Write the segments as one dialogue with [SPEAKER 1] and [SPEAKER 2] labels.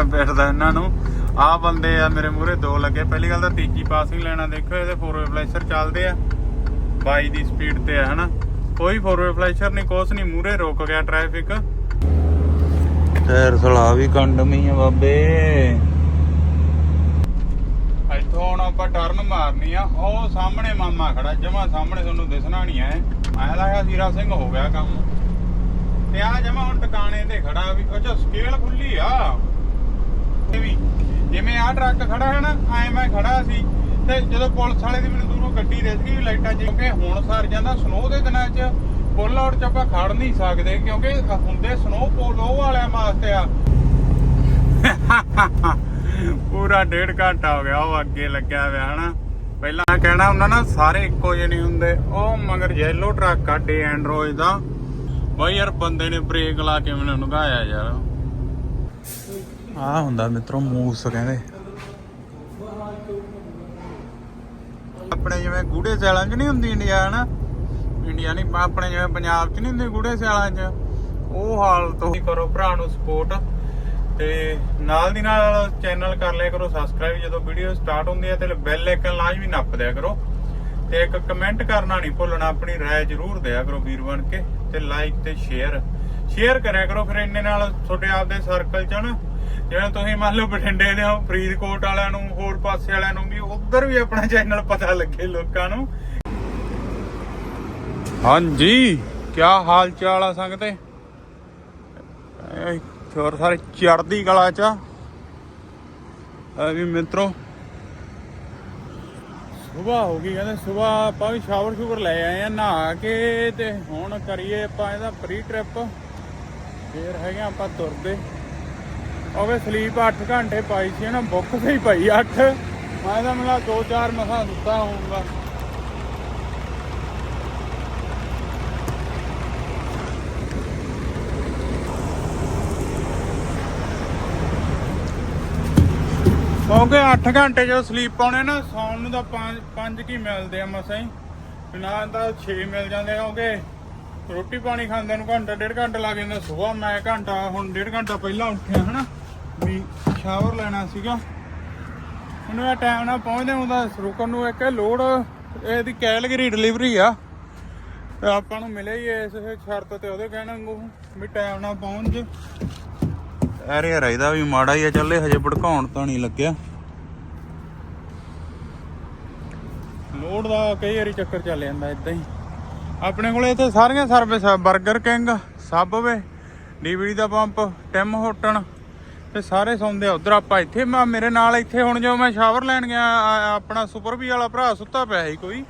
[SPEAKER 1] ਮੈਂ ਬੈਠਦਾ ਇਹਨਾਂ ਨੂੰ। ਆਹ ਬੰਦੇ ਆ ਮੇਰੇ ਮੂਹਰੇ ਦੋ ਲੱਗੇ। ਪਹਿਲੀ ਗੱਲ ਤਾਂ ਤੀਜੀ ਪਾਸਿੰਗ ਲੈਣਾ ਦੇਖੋ ਇਹਦੇ 4 ਫਲੈਸ਼ਰ ਚੱਲਦੇ ਆ। 22 ਦੀ ਸਪੀਡ ਤੇ ਆ ਹਨਾ। ਕੋਈ 4 ਫਲੈਸ਼ਰ ਨਹੀਂ ਕੁਛ ਨਹੀਂ ਮੂਹਰੇ ਰੁਕ ਗਿਆ ਟ੍ਰੈਫਿਕ ਟਾਇਰ ਸਲਾ ਵੀ ਕੰਡਮੀ ਆ ਬਾਬੇ। ਇੱਥੋਂ ਹੁਣ ਆਪਾਂ ਟਰਨ ਮਾਰਨੀ ਆ। ਉਹ ਸਾਹਮਣੇ ਮਾਮਾ ਖੜਾ ਜਮਾ ਸਾਹਮਣੇ ਤੁਹਾਨੂੰ ਦਿਸਣਾ ਨਹੀਂ ਐ। ਐ ਲੱਗਾ ਸੀਰਾ ਸਿੰਘ ਹੋ ਗਿਆ ਕੰਮ। ਤੇ ਆ ਜਮਾ ਹੁਣ ਟਿਕਾਣੇ ਤੇ ਖੜਾ ਵੀ ਅੱਛਾ ਸਕੇਲ ਖੁੱਲੀ ਆ। ਵੀ। ਜਿਵੇਂ ਆ ਟਰੱਕ ਖੜਾ ਹੈ ਨਾ, ਐ ਮੈਂ ਖੜਾ ਸੀ। ਤੇ ਜਦੋਂ ਪੁਲਿਸ ਵਾਲੇ ਦੀ ਮੈਨੂੰ ਦੂਰੋਂ ਗੱਡੀ ਦਿਸ ਗਈ ਲਾਈਟਾਂ 'ਚ ਕਿਉਂਕਿ ਹੁਣ ਸਰ ਜਾਂਦਾ ਸਨੋ ਦੇ ਦਿਨਾਂ 'ਚ, ਪੁੱਲ ਆਊਟ 'ਚ ਆਪਾਂ ਖੜ ਨਹੀਂ ਸਕਦੇ, ਕਿਉਂਕਿ ਹੁੰਦੇ ਸਨੋ ਪੋਲੋ ਵਾਲਿਆਂ ਵਾਸਤੇ ਆ। ਪੂਰਾ ਡੇਢ ਘੰਟਾ ਹੋ ਗਿਆ, ਉਹ ਅੱਗੇ ਲੱਗਿਆ ਹੋਇਆ, ਹਨਾ। ਪਹਿਲਾਂ ਕਹਿਣਾ ਹੁੰਦਾ ਨਾ ਸਾਰੇ ਇੱਕੋ ਜਿਹੇ ਨਹੀਂ ਹੁੰਦੇ। ਉਹ ਮਗਰ ਯੈਲੋ ਟਰੱਕ ਆ, ਡੇ ਐਂਡਰੋਇਡ ਦਾ। ਬਈ ਯਾਰ, ਬੰਦੇ ਨੇ ਬ੍ਰੇਕ ਲਾ ਕੇ ਮੈਨੂੰ ਨਗਾਇਆ ਯਾਰ। ਆ ਹੁੰਦਾ ਮਿੱਤਰੋ, ਮੂਸ ਕਹਿੰਦੇ। ਆਪਣੇ ਜਿਵੇਂ ਗੂੜੇ ਸਿਆਲਾਂ 'ਚ ਨਹੀਂ ਹੁੰਦੀ ਇੰਡੀਆ, ਹਨਾ? ਇੰਡੀਆ ਨਹੀਂ, ਆਪਣੇ ਜਿਵੇਂ ਪੰਜਾਬ 'ਚ ਨਹੀਂ ਹੁੰਦੀ ਗੂੜੇ ਸਿਆਲਾਂ 'ਚ। ਉਹ ਹਾਲ ਤੋਂ ਕਰੋ ਭਰਾ ਨੂੰ ਸਪੋਰਟ ਤੇ ਨਾਲ ਦੀ ਨਾਲ ਚੈਨਲ ਕਰ ਲਿਆ ਕਰੋ ਸਬਸਕ੍ਰਾਈਬ ਜਦੋਂ ਵੀਡੀਓ ਸਟਾਰਟ ਹੁੰਦੀ ਹੈ ਤੇ ਬੈਲ ਆਈਕਨ ਲਾਜ਼ਮੀ ਨੱਪ ਦਿਆ ਕਰੋ। ਤੇ ਇੱਕ ਕਮੈਂਟ ਕਰਨਾ ਨਹੀਂ ਭੁੱਲਣਾ, ਆਪਣੀ ਰਾਏ ਜ਼ਰੂਰ ਦਿਆ ਕਰੋ ਵੀਰ ਬਣ ਕੇ, ਤੇ ਲਾਈਕ ਤੇ ਸ਼ੇਅਰ ਸ਼ੇਅਰ ਕਰਿਆ ਕਰੋ ਫਿਰ ਇੰਨੇ ਨਾਲ ਤੁਹਾਡੇ ਆਪਦੇ ਸਰਕਲ ਚ ਨਾ ਜਿਵੇਂ ਤੁਸੀਂ ਮੰਨ ਲਓ ਬਠਿੰਡੇ ਦੇ ਹੋ ਫਰੀਦਕੋਟ ਵਾਲਿਆਂ ਨੂੰ ਹੋਰ ਪਾਸੇ ਵਾਲਿਆਂ ਨੂੰ ਵੀ ਉਧਰ ਵੀ ਆਪਣਾ ਚੈਨਲ ਪਤਾ ਲੱਗੇ ਲੋਕਾਂ ਨੂੰ। ਹਾਂਜੀ ਕੀ ਹਾਲ ਚਾਲ ਆ ਸੰਗਤੇ? ਹੋਰ ਸਾਰੇ ਚੜਦੀ ਕਲਾ ਚ ਆ? ਵੀ ਮਿੱਤਰੋ। ਸੁਬਾ ਹੋ ਗਈ ਕਹਿੰਦੇ ਸੁਬਾ ਆਪਾਂ ਵੀ ਸ਼ਾਵਰ ਸ਼ੂਵਰ ਲੈ ਆਏ ਆ ਨਹਾ ਕੇ ਤੇ ਹੁਣ ਕਰੀਏ ਆਪਾਂ ਇਹਦਾ ਪ੍ਰੀ ਟ੍ਰਿਪ ਫੇਰ ਹੈਗੇ ਆਪਾਂ ਤੁਰਦੇ। ਉਹਵੇ ਸਲੀਪ 8 ਘੰਟੇ ਪਾਈ ਸੀ ਨਾ ਬੁੱਕ ਸਹੀ ਪਈ 8 ਮੈਂ ਤਾਂ ਮਿਲਾ 2-4 ਮਸਾਂ ਸੁੱਤਾ ਹੋਊਗਾ। ਕਿਉਂਕਿ 8 ਘੰਟੇ ਜੋ ਸਲੀਪ ਪਾਉਣੇ ਨਾ, ਸੌਣ ਨੂੰ ਤਾਂ 5 5 ਕੀ ਮਿਲਦੇ ਆ ਮਸਾਂ ਹੀ। ਤੇ ਨਾ ਤਾਂ 6 ਮਿਲ ਜਾਂਦੇ ਆ, ਕਿਉਂਕਿ ਰੋਟੀ ਪਾਣੀ ਖਾਂਦੇ ਨੂੰ ਘੰਟਾ, ਡੇਢ ਘੰਟਾ ਲੱਗ ਜਾਂਦਾ। ਸਵੇਰ ਮੈਂ ਘੰਟਾ, ਹੁਣ ਡੇਢ ਘੰਟਾ ਪਹਿਲਾਂ ਉੱਠਿਆ, ਹਨਾ? ਵੀ ਸ਼ਾਵਰ ਲੈਣਾ ਸੀਗਾ। ਉਹਨੂੰ ਇਹ ਟਾਈਮ ਨਾਲ ਪਹੁੰਚਦੇ ਹੁੰਦਾ ਰੁਕਣ ਨੂੰ ਇੱਕ ਲੋਡ ਇਹਦੀ ਕੈਲਗਰੀ ਡਿਲੀਵਰੀ ਆ। ਆਪਾਂ ਨੂੰ ਮਿਲੇ ਹੀ ਇਸ ਸ਼ਰਤ ਤੇ ਉਹਦੇ ਕਹਿਣ ਵਾਂਗੂ ਵੀ ਟਾਈਮ ਨਾਲ ਪਹੁੰਚ ਅਰੇ ਯਾਰ ਇਹਦਾ ਵੀ ਮਾੜਾ ਹੀ ਆ, ਚੱਲੇ ਹਜੇ ਭੜਕਾਉਣ ਤਾਂ ਨਹੀਂ ਲੱਗਿਆ। ਲੋਡ ਦਾ ਕਈ ਵਾਰੀ ਚੱਕਰ ਚੱਲ ਜਾਂਦਾ ਇਦਾਂ ਹੀ। ਆਪਣੇ ਕੋਲੇ ਇੱਥੇ ਸਾਰੀਆਂ ਸਰਵਿਸ ਆ 버ਗਰ ਕਿੰਗ ਸਬਵੇ ਡੀਵੀਡੀ ਦਾ ਪੰਪ ਟਿਮ ਹੋਟਣ ਤੇ ਸਾਰੇ ਸੌਂਦੇ ਆ। ਉਧਰ ਆਪਾਂ ਇੱਥੇ, ਮੈਂ ਮੇਰੇ ਨਾਲ ਇੱਥੇ ਹੁਣ ਜੋ ਮੈਂ ਸ਼ਾਵਰ ਲੈਣ ਗਿਆ ਆਪਣਾ ਸੁਪਰ ਵੀ ਵਾਲਾ ਭਰਾ ਸੁੱਤਾ ਪਿਆ ਸੀ ਕੋਈ।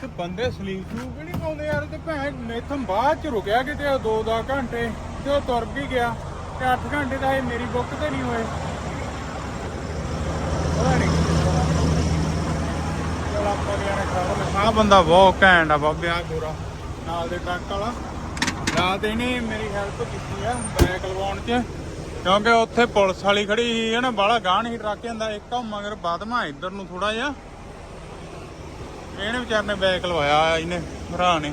[SPEAKER 1] ਤੇ ਬੰਦੇ ਸਲੀਪ ਸਲੂਪ ਨਹੀਂ ਪਾਉਂਦੇ ਯਾਰ, ਤੇ ਭੈਣ ਮੇਥੋਂ ਬਾਅਦ ਚ ਰੁਕਿਆ ਕਿਤੇ 2-10 ਘੰਟੇ, ਤੇ ਉਹ ਤੁਰ ਵੀ ਗਿਆ। ਤੇ 8 ਘੰਟੇ ਤਾਂ ਇਹ ਮੇਰੀ ਬੁੱਕ ਤੇ ਨਹੀਂ ਹੋਏ। ਆ ਬੰਦਾ ਬਹੁਤ ਘੈਂਟ ਆ ਬਾਬੇ ਆ ਗੋਰਾ। ਨਾਲ ਦੇ ਟਰੱਕ ਵਾਲਾ। ਰਾਤ ਇਹਨੇ ਮੇਰੀ ਹੈਲਪ ਕੀਤੀ ਆ ਬੈਕ ਲਵਾਉਣ ਚ। ਕਿਉਂਕਿ ਉੱਥੇ ਪੁਲਿਸ ਵਾਲੀ ਖੜੀ ਸੀ ਹੈ ਨਾ ਬਾਲਾ ਗਾਹ ਨਹੀਂ ਟਰੱਕ ਜਾਂਦਾ ਇੱਕ ਆ ਮਗਰ ਬਾਦਮਾ ਇੱਧਰ ਨੂੰ ਥੋੜਾ ਜਿਹਾ। ਇਹਨੇ ਵਿਚਾਰ ਨੇ ਬੈਕ ਲਵਾਇਆ ਇਹਨੇ, ਭਰਾ ਨੇ।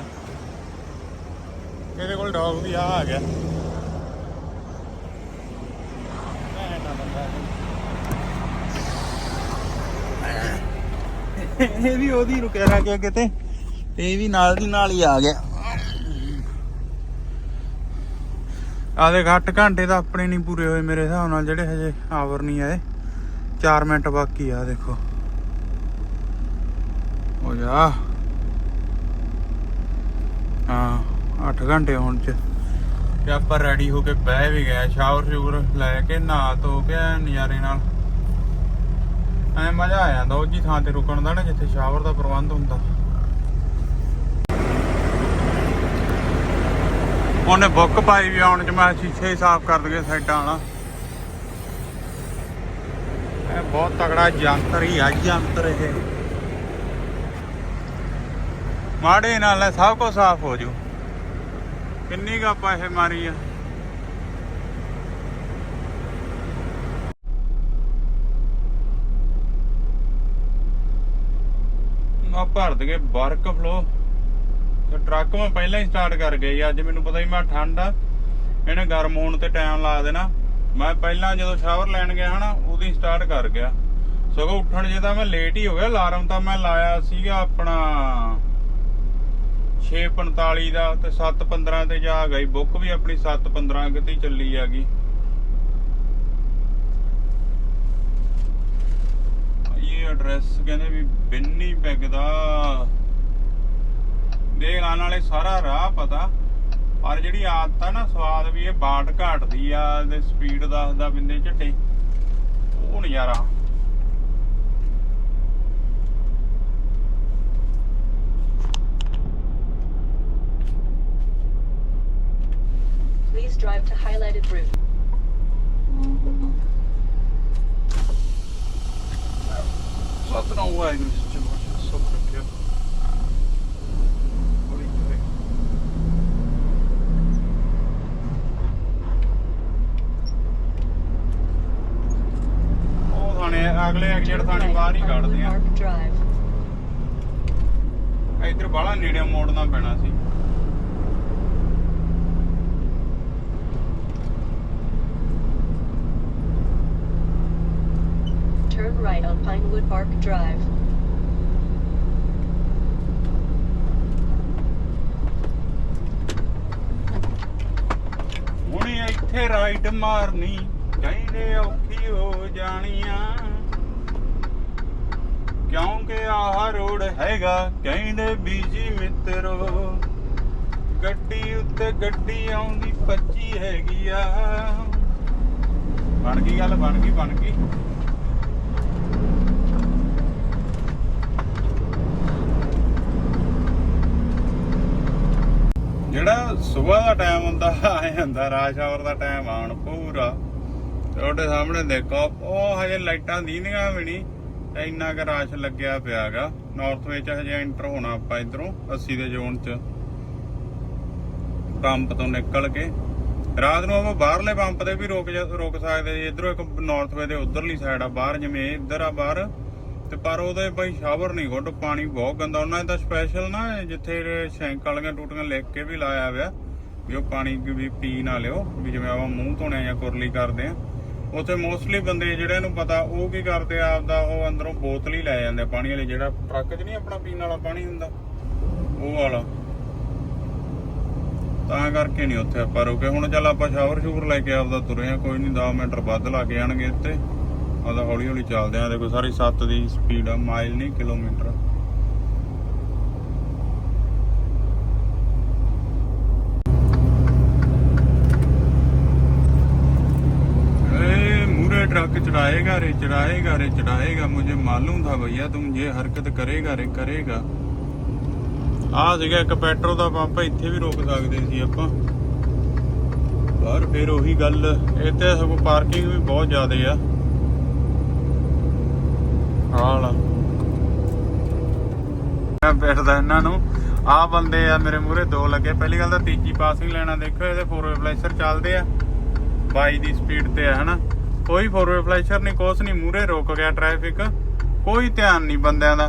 [SPEAKER 1] ਇਹਦੇ ਕੋਲ ਡੌਗ ਵੀ ਆ ਆ ਗਿਆ। ਇਹ। ਵੀ ਉਹਦੀ ਰੁਕਿਆ ਰਹਿ ਗਿਆ ਕਿਤੇ, ਤੇ ਇਹ ਵੀ ਨਾਲ ਦੀ ਨਾਲ ਹੀ ਆ ਗਿਆ। ਆ ਦੇ ਘੱਟ ਘੰਟੇ ਤਾਂ ਆਪਣੇ ਨਹੀਂ ਪੂਰੇ ਹੋਏ ਮੇਰੇ ਹਿਸਾਬ ਨਾਲ, ਜਿਹੜੇ ਹਜੇ ਆਵਰ ਨਹੀਂ ਆਏ। 4 ਮਿੰਟ ਬਾਕੀ ਆ, ਦੇਖੋ। ਹੋ ਜਾ ਹਾਂ 8 ਘੰਟੇ ਹੋਣ ਚ। ਤੇ ਆਪਾਂ ਰੈਡੀ ਹੋ ਕੇ ਬਹਿ ਵੀ ਗਏ ਸ਼ਾਵਰ ਸ਼ੂਵਰ ਲੈ ਕੇ ਨਹਾ ਧੋ ਕੇ ਨਜ਼ਾਰੇ ਨਾਲ। ਐ ਮਜ਼ਾ ਆ ਜਾਂਦਾ, ਉਹ ਜੀ ਥਾਂ ਤੇ ਰੁਕਣ ਦਾ ਨਾ, ਜਿੱਥੇ ਸ਼ਾਵਰ ਦਾ ਪ੍ਰਬੰਧ ਹੁੰਦਾ। ਉਹਨੇ ਬੁੱਕ ਪਾਈ ਵੀ ਆਉਣ ਚ ਮੈਂ ਸ਼ੀਸ਼ੇ ਹੀ ਸਾਫ਼ ਕਰ ਦਗੇ ਸਾਈਡਾਂ ਵਾਲਾ। ਇਹ ਬਹੁਤ ਤਗੜਾ ਯੰਤਰ ਹੀ ਆ ਯੰਤਰ ਇਹ। ਮਾੜੇ ਨਾਲ ਸਭ ਕੁਝ ਸਾਫ਼ ਹੋ ਜੂ। ਕਿੰਨੀ ਕੁ ਪੈਸੇ ਮਾਰੀ ਆ ਨਾ ਭਰ ਦਗੇ ਵਰਕ ਫਲੋ ਤੇ ਟਰੱਕ ਮੈਂ ਪਹਿਲਾਂ ਹੀ ਸਟਾਰਟ ਕਰ ਗਈ ਅੱਜ ਮੈਨੂੰ ਪਤਾ ਹੀ ਮੈਂ ਠੰਡ ਆ। ਇਹਨੇ ਗਰਮ ਹੋਣ ਤੇ ਟਾਈਮ ਲਾ ਦੇਣਾ। ਮੈਂ ਪਹਿਲਾਂ ਜਦੋਂ ਸ਼ਾਵਰ ਲੈਣ ਗਿਆ ਹਨਾ ਉਹਦੀ ਸਟਾਰਟ ਕਰ ਗਿਆ। ਸਗੋਂ ਉੱਠਣ ਜੇ ਤਾਂ ਮੈਂ ਲੇਟ ਹੀ ਹੋ ਗਿਆ। ਅਲਾਰਮ ਤਾਂ ਮੈਂ ਲਾਇਆ ਸੀਗਾ ਆਪਣਾ 6:45 ਦਾ ਤੇ 7:15 ਤੇ ਜਾ ਗਈ। ਬੁੱਕ ਵੀ ਆਪਣੀ 7:15 ਕਿਤੇ ਹੀ ਚੱਲੀ ਹੈਗੀ ਇਹ ਐਡਰੈਸ ਕਹਿੰਦੇ ਵੀ ਬਿੰਨੀ ਪੈਗ ਦਾ ਦੇਖ ਆਉਣ ਵਾਲੇ ਸਾਰਾ ਰਾਹ ਪਤਾ। ਪਰ ਜਿਹੜੀ ਆਦਤ ਆ ਨਾ ਸਵਾਦ ਵੀ ਇਹ ਬਾਟ ਘਾਟਦੀ ਆ ਤੇ ਸਪੀਡ ਦੱਸਦਾ ਬਿੰਦੇ ਝੱਟੇ। ਉਹ ਨਜ਼ਾਰਾ।
[SPEAKER 2] Please drive to highlighted route.
[SPEAKER 1] Satnam Waheguru ਸੱਚੇ ਪਾਤਸ਼ਾਹ ਸੁਖ ਰੱਖਿਆ ਹੌਲੀ ਕਰੇ ਉਹ ਥਾਣੇ ਅਗਲੇ ਐਗਜ਼ਿਟ
[SPEAKER 2] Turn
[SPEAKER 1] ਥਾਣੇ
[SPEAKER 2] right
[SPEAKER 1] ਬਾਹਰ ਹੀ ਕੱਢਦੇ ਆ. ਇੱਧਰ ਬਾਹਲਾ ਨੇੜੇ ਮੋੜਨਾ ਪੈਣਾ ਸੀ
[SPEAKER 2] Turn right on Pinewood Park Drive.
[SPEAKER 1] ਹੁਣ ਇੱਥੇ ਰਾਈਟ ਮਾਰਨੀ ਕਹਿੰਦੇ ਔਖੀ ਹੋ ਜਾਣੀਆਂ ਕਿਉਂਕਿ ਆਹ ਰੋਡ ਹੈਗਾ, ਕਹਿੰਦੇ ਬੀਜੀ ਮਿੱਤਰੋ। ਗੱਡੀ ਉੱਤੇ ਗੱਡੀ ਆਉਂਦੀ, ਪੱਚੀ ਹੈਗੀ ਆ। ਬਣ ਗਈ ਗੱਲ, ਬਣ ਗਈ ਬਣ ਗਈ। ਜਿਹੜਾ ਸਵੇਰ ਦਾ ਟਾਈਮ ਹੁੰਦਾ ਆ ਜਾਂਦਾ ਰਾਸ਼ ਆਵਰ ਦਾ ਟਾਈਮ ਆਉਣ ਪੂਰਾ। ਤੁਹਾਡੇ ਸਾਹਮਣੇ ਦੇਖੋ, ਉਹ ਹਜੇ ਲਾਈਟਾਂ ਦੀਨੀਆਂ ਵੀ ਨਹੀਂ। ਇੰਨਾ ਕ ਰਾਸ਼ ਲੱਗਿਆ ਪਿਆਗਾ। ਨਾਰਥ ਵਿੱਚ ਹਜੇ ਐਂਟਰ ਹੋਣਾ ਆਪਾਂ ਇਧਰੋਂ 80 ਦੇ ਜ਼ੋਨ 'ਚ। ਪੰਪ ਤੋਂ ਨਿਕਲ ਕੇ। ਰਾਤ ਨੂੰ ਆਪਾਂ ਬਾਹਰਲੇ ਪੰਪ ਤੇ ਵੀ ਰੁਕ ਜਾ- ਸਕਦੇ ਜੀ ਇਧਰੋਂ ਇੱਕ ਨਾਰਥ ਵੇ ਦੇ ਉਧਰਲੀ ਸਾਈਡ ਆ, ਬਾਹਰ ਜਿਵੇਂ ਇਧਰ ਆ ਬਾਹਰ। ਤੇ ਪਰ ਉਹਦੇ ਬਈ ਸ਼ਾਵਰ ਨਹੀਂ ਗੁੱਡ ਪਾਣੀ ਬਹੁਤ ਗੰਦਾ। ਉਹਨਾਂ ਨੇ ਤਾਂ ਸਪੈਸ਼ਲ ਨਾ ਜਿੱਥੇ ਸ਼ੈਂਕ ਵਾਲੀਆਂ ਟੂਟੀਆਂ ਲਿਖ ਕੇ ਵੀ ਲਾਇਆ ਹੋਇਆ, ਵੀ ਉਹ ਪਾਣੀ ਵੀ ਪੀ ਨਾ ਲਿਓ, ਵੀ ਜਿਵੇਂ ਆਪਾਂ ਮੂੰਹ ਧੋਣੇ ਜਾਂ ਕੁਰਲੀ ਕਰਦੇ ਆ। ਉੱਥੇ ਮੋਸਟਲੀ ਬੰਦੇ ਜਿਹੜੇ ਨੂੰ ਪਤਾ, ਉਹ ਕੀ ਕਰਦੇ ਆ, ਆਪਦਾ ਉਹ ਅੰਦਰੋਂ ਬੋਤਲ ਹੀ ਲੈ ਜਾਂਦੇ ਪਾਣੀ ਵਾਲੀ, ਜਿਹੜਾ ਟਰੱਕ 'ਚ ਨਹੀਂ ਆਪਣਾ ਪੀਣ ਵਾਲਾ ਪਾਣੀ ਹੁੰਦਾ, ਉਹ ਵਾਲਾ। ਤਾਂ ਕਰਕੇ ਨਹੀਂ ਉੱਥੇ ਆਪਾਂ ਰੁਕੇ। ਹੁਣ ਚੱਲ ਆਪਾਂ ਸ਼ਾਵਰ ਸ਼ੂਵਰ ਲੈ ਕੇ ਆਪਦਾ ਤੁਰੇ ਆ, ਕੋਈ ਨਹੀਂ 10 ਮਿੰਟ ਵੱਧ ਲੱਗ ਜਾਣਗੇ ਇੱਥੇ। ਆਪਦਾ ਹੌਲੀ ਹੌਲੀ ਚੱਲਦੇ ਆ, ਦੇਖੋ ਸਾਰੀ 7 ਦੀ ਸਪੀਡ ਆ ਮਾਈਲ ਨਹੀਂ ਕਿਲੋਮੀਟਰ। चढ़ाएगा रे चढ़ाएगा रे चढ़ाएगा मुझे मालूम था भैया तुम ये हरकत करेगा रे करेगा ਆ ਸੀਗਾ ਇੱਕ ਪੈਟਰੋਲ ਦਾ ਪੰਪ ਇੱਥੇ ਵੀ ਰੋਕ ਸਕਦੇ ਸੀ ਆਪਾਂ ਪਰ ਫਿਰ ਉਹੀ ਗੱਲ ਇੱਥੇ ਸਗੋਂ ਪਾਰਕਿੰਗ ਵੀ ਬਹੁਤ ਜ਼ਿਆਦਾ ਆ ਹਾਲ ਮੈਂ ਬੈਠਦਾ ਇਹਨਾਂ ਨੂੰ ਆ ਬੰਦੇ ਆ ਮੇਰੇ ਮੂਹਰੇ ਦੋ ਲੱਗੇ ਪਹਿਲੀ ਗੱਲ ਤਾਂ ਤੀਜੀ ਪਾਸਿੰਗ ਲੈਣਾ ਦੇਖੋ ਇਹਦੇ ਫੋਰ ਵੇ ਫਲੈਸ਼ਰ ਚੱਲਦੇ ਆ 22 ਦੀ ਸਪੀਡ ਤੇ ਆ ਹਨਾ ਕੋਈ ਫੋਰ ਫਲੈਸ਼ਰ ਨਹੀਂ ਕੁਛ ਨਹੀਂ ਮੂਹਰੇ ਰੁਕ ਗਿਆ ਟ੍ਰੈਫਿਕ ਕੋਈ ਧਿਆਨ ਨਹੀਂ ਬੰਦਿਆਂ ਦਾ।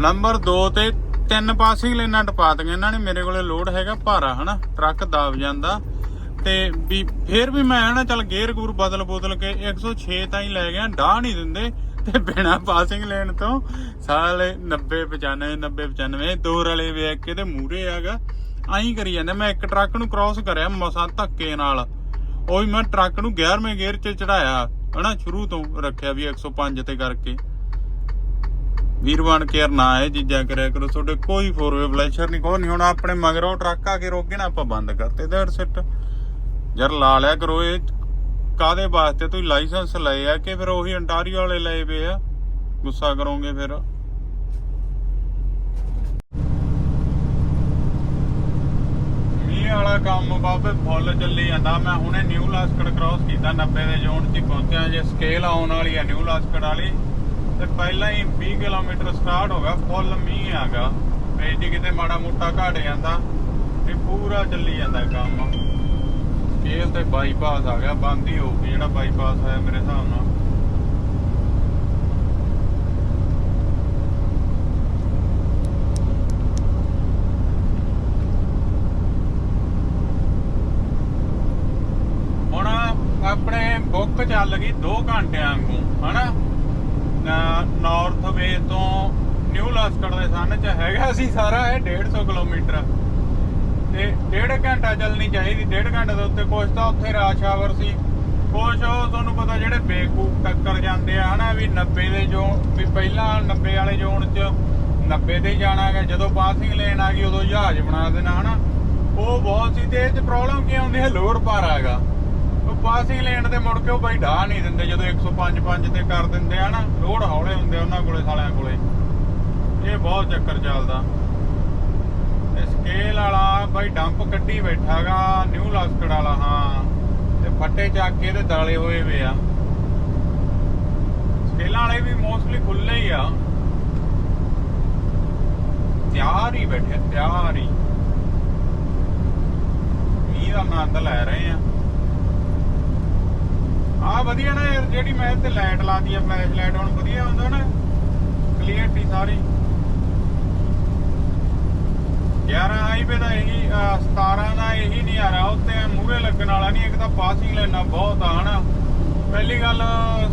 [SPEAKER 1] ਨੰਬਰ 2 ਤੇ ਤਿੰਨ ਪਾਸਿੰਗ ਲੈਣਾ ਟਪਾਤੀਆਂ ਇਹਨਾਂ ਨੇ ਮੇਰੇ ਕੋਲੇ ਲੋਡ ਹੈਗਾ ਭਾਰਾ, ਹਨਾ? ਟਰੱਕ ਦਬ ਜਾਂਦਾ। ਤੇ ਵੀ ਫੇਰ ਵੀ ਮੈਂ ਨਾ ਚੱਲ ਗੇਅਰ ਗੂਰ ਬਦਲ ਬੋਦਲ ਕੇ 106 ਤਾਂ ਲੈ ਗਿਆ, ਡਾਹ ਨਹੀਂ ਦਿੰਦੇ। ਤੇ ਬਿਨਾ ਪਾਸਿੰਗ ਲੈਣ ਤੋਂ ਸਾਲੇ 90 95 90 95 ਦੋ ਰਲੇ ਵੇਖ ਕੇ ਤੇ ਮੂਰੇ ਆਗਾ ਆਈ ਕਰੀ ਜਾਂਦੇ, ਮੈਂ ਇੱਕ ਟਰੱਕ ਨੂੰ ਕ੍ਰਾਸ ਕਰਿਆ, ਮਸਾਂ ਧੱਕੇ ਨਾਲ। ਉਹੀ ਮੈਂ ਟਰੱਕ ਨੂੰ 11ਵੇਂ ਗੇਅਰ 'ਚ ਚੜਾਇਆ, ਹਨਾ, ਸ਼ੁਰੂ ਤੋਂ ਰੱਖਿਆ ਵੀ 105 ਤੇ ਕਰਕੇ। ਵੀਰਵਾਨ ਕੇਅਰ ਨਾ ਇਹ ਚੀਜ਼ਾਂ ਕਰਿਆ ਕਰੋ, ਤੁਹਾਡੇ ਕੋਈ ਫੋਰ ਵੇ ਫਲੈਸ਼ਰ ਨਹੀਂ ਕੋਈ ਨਹੀਂ ਹੁਣ ਆਪਣੇ ਮਗਰੋਂ ਟਰੱਕ ਆ ਕੇ ਰੋਕੇ ਨਾ, ਆਪਾਂ ਬੰਦ ਕਰਤੇ ਦੈਟ ਸਿੱਟ ਯਾਰ ਲਾ ਲਿਆ ਕਰੋ, ਇਹ ਕਾਦੇ ਵਾਸਤੇ ਤੁਸੀਂ ਲਾਇਸੈਂਸ ਲਏ ਆ ਕਿ ਫਿਰ ਉਹੀ ਅੰਟਾਰੀਓ ਵਾਲੇ ਲਏ ਪਏ ਆ? ਗੁੱਸਾ ਕਰੋਗੇ ਫਿਰ ਮੀਂਹ ਵਾਲਾ ਕੰਮ ਬਾਬੇ ਫੁੱਲ ਚੱਲੀ ਜਾਂਦਾ। ਮੈਂ ਹੁਣੇ ਨਿਊ ਲਾਸਕੜ ਕ੍ਰਾਸ ਕੀਤਾ 90 ਦੇ ਜ਼ੋਨ 'ਚ ਪਹੁੰਚਿਆ। ਜੇ ਸਕੇਲ ਆਉਣ ਵਾਲੀ ਆ ਨਿਊ ਲਾਸਕੜ ਵਾਲੀ, ਤੇ ਪਹਿਲਾਂ ਹੀ 20 ਕਿਲੋਮੀਟਰ ਸਟਾਰਟ ਹੋ ਗਿਆ। ਫੁੱਲ ਮੀਂਹ ਆਗਾ ਤੇ ਜੀ ਕਿਤੇ ਮਾੜਾ ਮੋਟਾ ਘਟ ਜਾਂਦਾ। ਤੇ ਪੂਰਾ ਚੱਲੀ ਜਾਂਦਾ ਕੰਮ। ਸਕੇਲ ਤੇ ਬਾਈਪਾਸ ਆ ਗਿਆ। ਬੰਦ ਹੀ ਹੋ ਗਿਆ ਜਿਹੜਾ ਬਾਈਪਾਸ ਆਇਆ ਮੇਰੇ ਹਿਸਾਬ ਨਾਲ। ਹੁਣ ਚੱਲ ਗਈ 2 ਘੰਟਿਆਂ ਵਾਂਗੂ, ਹਨਾ? ਨਾਰਥ ਵੇ ਤੋਂ ਨਿਊ ਲਾਸਕਟ ਦੇ ਸੰਨ ਚ ਹੈਗਾ ਸੀ ਸਾਰਾ, ਇਹ 150 ਕਿਲੋਮੀਟਰ। ਤੇ ਡੇਢ ਘੰਟਾ ਚੱਲਣੀ ਚਾਹੀਦੀ, ਡੇਢ ਘੰਟੇ ਦੇ ਉੱਤੇ ਕੁਛ ਤਾਂ ਉੱਥੇ ਰਾਸ਼ ਆਵਰ ਸੀ। ਕੁਛ ਉਹ ਤੁਹਾਨੂੰ ਪਤਾ ਜਿਹੜੇ ਬੇਕੂਫ ਟੱਕਰ ਜਾਂਦੇ ਆ, ਹਨਾ, ਵੀ 90 ਦੇ ਜੋ ਵੀ ਪਹਿਲਾਂ 90 ਵਾਲੇ ਜ਼ੋਨ 'ਚ 90 ਤੇ ਜਾਣਾ ਹੈ ਜਦੋਂ ਪਾਸਿੰਗ ਲੈਣ ਆ ਗਈ, ਉਦੋਂ ਜਹਾਜ਼ ਬਣਾ ਦੇਣਾ, ਹਨਾ। ਉਹ ਬਹੁਤ ਸੀ, ਤੇ ਇਹ 'ਚ ਪ੍ਰੋਬਲਮ ਕੀ ਆਉਂਦੀ ਹੈ? ਲੋਡ ਭਾਰਾ ਹੈਗਾ। ਉਹ ਪਾਸਿੰਗ ਲੈਣ ਤੇ ਮੁੜ ਕੇ ਉਹ ਬਾਈ ਢਾਹ ਨਹੀਂ ਦਿੰਦੇ, ਜਦੋਂ 105 5 ਤੇ ਕਰ ਦਿੰਦੇ ਆ ਨਾ ਲੋਡ ਹੌਲੇ ਹੁੰਦੇ ਆ ਉਹਨਾਂ ਕੋਲੇ, ਸਾਲਿਆਂ ਕੋਲੇ। ਇਹ ਬਹੁਤ ਚੱਕਰ ਚੱਲਦਾ। ਇਹ ਸਕੇਲ ਵਾਲਾ ਬਾਈ ਡੰਪ ਕੱਢੀ ਬੈਠਾਗਾ ਨਿਊ ਲਾਸਕੜ ਵਾਲਾ, ਹਾਂ। ਤੇ ਫੱਟੇ ਚੱਕ ਕੇ ਇਹਦੇ ਦਾਲੇ ਹੋਏ ਵੇ ਆ। ਸਕੇਲਾਂ ਵਾਲੇ ਵੀ ਮੋਸਟਲੀ ਖੁੱਲੇ ਹੀ ਆ। ਤਿਆਰ ਹੀ ਬੈਠੇ, ਤਿਆਰ ਹੀ। ਮੀਂਹ ਦਾ ਆਨੰਦ ਲੈ ਰਹੇ ਆ। ਆ ਵਧੀਆ ਨਾ ਯਾਰ, ਜਿਹੜੀ ਮੈਂ ਤੇ ਲਾਈਟ ਲਾਦੀ ਆ ਫਲੈਸ਼ ਲਾਈਟ ਹੁਣ ਵਧੀਆ ਹੁੰਦਾ ਨਾ। ਕਲੀਅਰਟੀ ਸਾਰੀ। 11 ਹਾਈਵੇ ਦਾ ਇਹੀ 17 ਦਾ ਇਹੀ ਨਹੀਂ ਉੱਤੇ ਮੂਹਰੇ ਲੱਗਣ ਵਾਲਾ ਨਹੀਂ, ਇੱਕ ਤਾਂ ਪਾਸਿੰਗ ਲੈਣਾ ਬਹੁਤ ਆ, ਹਨਾ। ਪਹਿਲੀ ਗੱਲ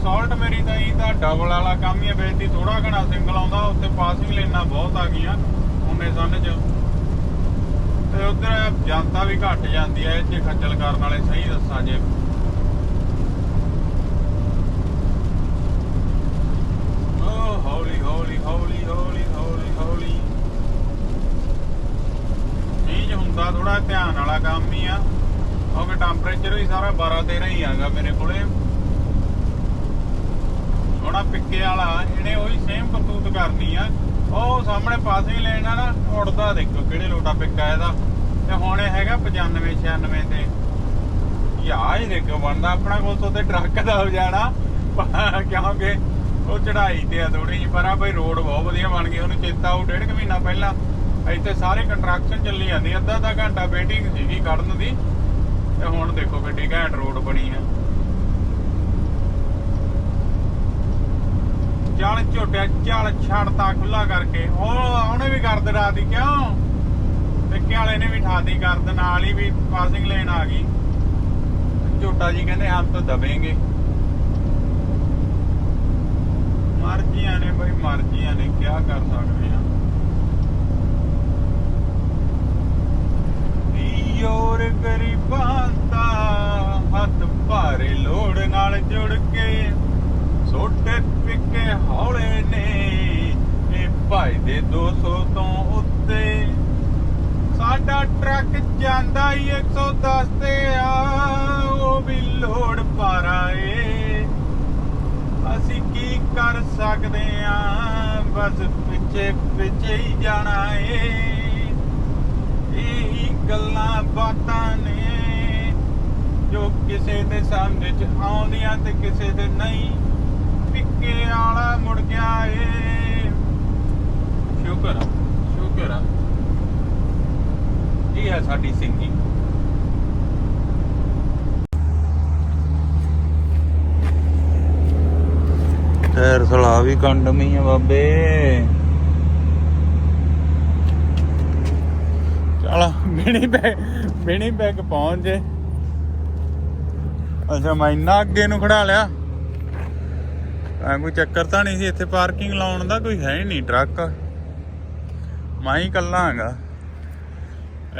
[SPEAKER 1] ਸਾਲਟ ਮੇਰੀ ਤਾਂ ਇਹ ਤਾਂ ਡਬਲ ਵਾਲਾ ਕੰਮ ਹੀ ਹੈ ਬੇਦੀ ਥੋੜਾ ਘਣਾ ਸਿੰਗਲ ਆਉਂਦਾ ਉੱਤੇ ਪਾਸਿੰਗ ਲੈਣਾ ਬਹੁਤ ਆ ਗਈਆਂ ਉਹਨੇ ਸੰਨ ਚ। ਤੇ ਉਧਰ ਜਨਤਾ ਵੀ ਘਟ ਜਾਂਦੀ ਆ, ਇਹ 'ਚ ਖੱਜਲ ਕਰਨ ਵਾਲੇ ਸਹੀ ਦੱਸਾਂ ਜੇ ਓ ਹੌਲੀ ਹੌਲੀ ਹੌਲੀ ਹੌਲੀ ਹੌਲੀ ਹੌਲੀ ਚੀਜ਼ ਹੁੰਦਾ ਥੋੜਾ ਧਿਆਨ ਵਾਲਾ ਕੰਮ ਹੀ ਆ। ਕਿਉਂਕਿ ਟੈਂਪਰੇਚਰ ਵੀ ਸਾਰਾ 12 13 ਹੀ ਆਗਾ ਮੇਰੇ ਕੋਲੇ। ਥੋੜਾ ਪਿੱਕੇ ਵਾਲਾ, ਇਹਨੇ ਉਹੀ ਸੇਮ ਕਰਤੂਤ ਕਰਨੀ ਆ। ਉਹ ਸਾਹਮਣੇ ਪਾਸੇ ਹੀ ਲੈਣਾ ਨਾ ਉੜਦਾ ਦੇਖੋ ਕਿਹੜੇ ਲੋਟਾ ਪਿੱਕਾ ਇਹਦਾ। ਤੇ ਹੁਣ ਇਹ ਹੈਗਾ 95 96 ਤੇ। ਯਾ ਹੀ ਦੇਖੋ, ਬਣਦਾ ਆਪਣਾ ਕੋਲ ਤੋਂ ਤੇ ਟਰੱਕ ਦਾ ਹੋ ਜਾਣਾ। ਕਿਉਂਕਿ ਉਹ ਚੜਾਈ ਤੇ ਆ ਥੋੜੀ ਜਿਹੀ, ਪਰ ਆ ਬਈ ਰੋਡ ਬਹੁਤ ਵਧੀਆ ਬਣ ਗਈ, ਉਹਨੂੰ ਚੇਤਾ ਉਹ ਡੇਢ ਕੁ ਮਹੀਨਾ ਪਹਿਲਾਂ। ਇੱਥੇ ਸਾਰੇ ਕੰਸਟਰਕਸ਼ਨ ਚੱਲੀ ਜਾਂਦੀ, ਅੱਧਾ ਅੱਧਾ ਘੰਟਾ ਵੇਟਿੰਗ ਸੀਗੀ ਕੱਢਣ ਦੀ। ਤੇ ਹੁਣ ਦੇਖੋ ਕਿੱਡੀ ਘੈਂਟ ਰੋਡ ਬਣੀ ਆ। ਚੱਲ ਝੋਟਿਆ, ਚੱਲ ਛੱਡਤਾ ਖੁੱਲਾ ਕਰਕੇ। ਉਹ ਉਹਨੇ ਵੀ ਕਰ ਦਿੱਤਾ ਦੀ, ਕਿਉਂ? ਟਿੱਕੇ ਵਾਲੇ ਨੇ ਵੀ ਠਾਦੀ ਕਰ ਦੇ ਨਾਲ ਹੀ ਵੀ ਪਾਸਿੰਗ ਲੈਣ ਆ ਗਈ। ਝੋਟਾ ਜੀ ਕਹਿੰਦੇ ਹਮ ਤਾਂ ਦਬेंगे ਮਰਜ਼ੀਆਂ ਨੇ ਬਈ, ਮਰਜ਼ੀਆਂ ਨੇ ਕੀ ਕਰ ਸਕਦੇ ਆ। ਯੋਰ ਗਰੀਬਾਂ ਦਾ ਹੱਥ ਭਾਰੇ ਲੋੜ ਨਾਲ ਜੁੜ ਕੇ ਛੋਟੇ ਪਿੱਕੇ ਹੌਲੇ ਨੇ। ਇਹ ਭਾਈ ਦੇ 200 ਤੋਂ ਉੱਤੇ। ਸਾਡਾ ਟਰੱਕ ਜਾਂਦਾ ਹੀ 110 ਤੇ ਆ, ਉਹ ਵੀ ਲੋੜ ਪਾਰਾ ਏ। ਅਸੀਂ ਕੀ ਕਰ ਸਕਦੇ ਆ? ਬਸ ਪਿੱਛੇ ਪਿੱਛੇ ਹੀ ਜਾਣਾ ਏ। ਗੱਲਾਂ ਬਾਤਾਂ ਨੇ ਜੋ ਕਿਸੇ ਦੇ ਸਮਝ ਚ ਆਉਂਦੀਆਂ ਤੇ ਕਿਸੇ ਦੇ ਨਹੀਂ। ਪਿੱਕੇ ਵਾਲਾ ਮੁੜ ਗਿਆ ਏ। ਸ਼ੁਕਰ ਆ, ਸ਼ੁਕਰ ਆ। ਇਹ ਹੈ ਸਾਡੀ ਸਿੰਗੀ ਟਾਇਰ ਸਲਾ ਵੀ ਕੰਡਮੀ ਆ ਬਾਬੇ। ਚਲ ਬਿਣੀ ਬੈਗ ਬਿਣੀ ਬੈਗ ਪਹੁੰਚ ਜੇ। ਅੱਛਾ, ਮੈਂ ਇੰਨਾ ਅੱਗੇ ਨੂੰ ਖੜਾ ਲਿਆ। ਐ ਕੋਈ ਚੱਕਰ ਤਾਂ ਨਹੀਂ ਸੀ ਇੱਥੇ ਪਾਰਕਿੰਗ ਲਾਉਣ ਦਾ, ਕੋਈ ਹੈ ਹੀ ਨਹੀਂ ਟਰੱਕ। ਮੈਂ ਹੀ ਇਕੱਲਾ ਹੈਗਾ।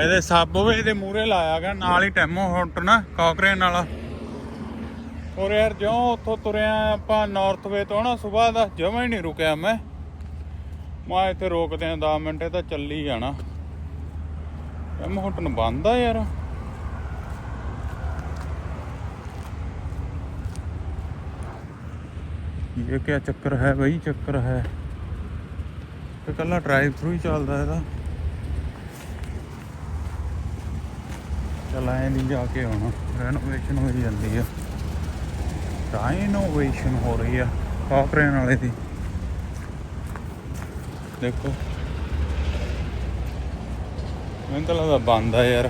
[SPEAKER 1] ਇਹਦੇ ਸਾਬਵੇ ਦੇ ਮੂਹਰੇ ਲਾਇਆਗਾ ਨਾਲ ਹੀ ਟੈਮੋ ਹੁੱਟ ਨਾ, ਕਾਕਰੇਨ ਵਾਲਾ। ਔਰ ਯਾਰ, ਜਿਉਂ ਉੱਥੋਂ ਤੁਰਿਆ ਆਪਾਂ ਨਾਰਥ ਵੇ ਤੋਂ ਨਾ ਸਵੇਰ ਦਾ ਜਮਾ ਹੀ ਨਹੀਂ ਰੁਕਿਆ ਮੈਂ। ਮੈਂ ਇੱਥੇ ਰੋਕਦੇ ਆ 10 ਮਿੰਟ, ਇਹ ਤਾਂ ਚੱਲੀ ਜਾਣਾ। ਟੈਮੋ ਹੁੱਟ ਬੰਦ ਆ ਯਾਰ। ਇਹ ਕੀ ਚੱਕਰ ਹੈ ਬਈ, ਚੱਕਰ ਹੈ। ਤੇ ਕੱਲਾ ਡਰਾਈਵ ਥਰੂ ਹੀ ਚੱਲਦਾ ਇਹਦਾ। ਚਲ ਐਂ ਦੀ ਜਾ ਕੇ ਆਉਣਾ। ਰੈਨੋਵੇਸ਼ਨ ਹੋਈ ਜਾਂਦੀ ਆ। ਰਾਈਨੋਵੇਸ਼ਨ ਹੋ ਰਹੀ ਆ ਕਾਕਰੇਨ ਵਾਲੇ ਦੀ। ਦੇਖੋ। ਮੈਨੂੰ ਤਾਂ ਲੱਗਦਾ ਬੰਦ ਆ ਯਾਰ।